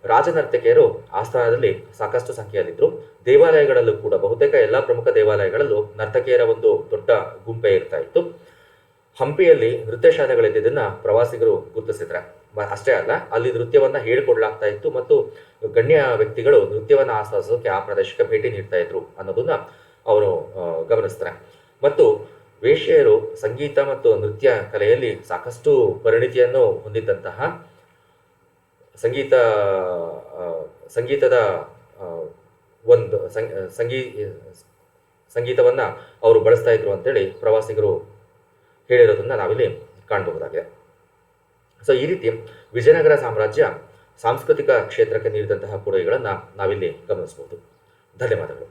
ರಾಜನರ್ತಕಿಯರು ಆಸ್ಥಾನದಲ್ಲಿ ಸಾಕಷ್ಟು ಸಂಖ್ಯೆಯಲ್ಲಿದ್ದರು ದೇವಾಲಯಗಳಲ್ಲೂ ಕೂಡ, ಬಹುತೇಕ ಎಲ್ಲ ಪ್ರಮುಖ ದೇವಾಲಯಗಳಲ್ಲೂ ನರ್ತಕಿಯರ ಒಂದು ದೊಡ್ಡ ಗುಂಪೆ ಇರ್ತಾ ಇತ್ತು. ಹಂಪಿಯಲ್ಲಿ ನೃತ್ಯ ಶಾಲೆಗಳಿದ್ದನ್ನು ಪ್ರವಾಸಿಗರು ಗುರುತಿಸಿದ್ರೆ. ಅಷ್ಟೇ ಅಲ್ಲ, ಅಲ್ಲಿ ನೃತ್ಯವನ್ನ ಹೇಳಿಕೊಡ್ಲಾಗ್ತಾ ಇತ್ತು ಮತ್ತು ಗಣ್ಯ ವ್ಯಕ್ತಿಗಳು ನೃತ್ಯವನ್ನ ಆಸ್ವಾದಿಸೋಕೆ ಆ ಪ್ರದೇಶಕ್ಕೆ ಭೇಟಿ ನೀಡ್ತಾ ಇದ್ರು ಅನ್ನೋದನ್ನ ಅವರು ಗಮನಿಸ್ತಾರೆ. ಮತ್ತು ವೇಷ್ಯರು ಸಂಗೀತ ಮತ್ತು ನೃತ್ಯ ಕಲೆಯಲ್ಲಿ ಸಾಕಷ್ಟು ಪರಿಣಿತಿಯನ್ನು ಹೊಂದಿದ್ದಂತಹ ಸಂಗೀತ ಸಂಗೀತದ ಒಂದು ಸಂಗೀ, ಸಂಗೀತವನ್ನ ಅವರು ಬಳಸ್ತಾ ಇದ್ರು ಅಂತೇಳಿ ಪ್ರವಾಸಿಗರು ಹೇಳಿರೋದನ್ನ ನಾವಿಲ್ಲಿ ಕಾಣಬಹುದಾಗಿದೆ. ಸೊ ಈ ರೀತಿ ವಿಜಯನಗರ ಸಾಮ್ರಾಜ್ಯ ಸಾಂಸ್ಕೃತಿಕ ಕ್ಷೇತ್ರಕ್ಕೆ ನೀಡಿದಂತಹ ಕೊಡುಗೆಗಳನ್ನು ನಾವಿಲ್ಲಿ ಗಮನಿಸಬಹುದು. ಧನ್ಯವಾದಗಳು.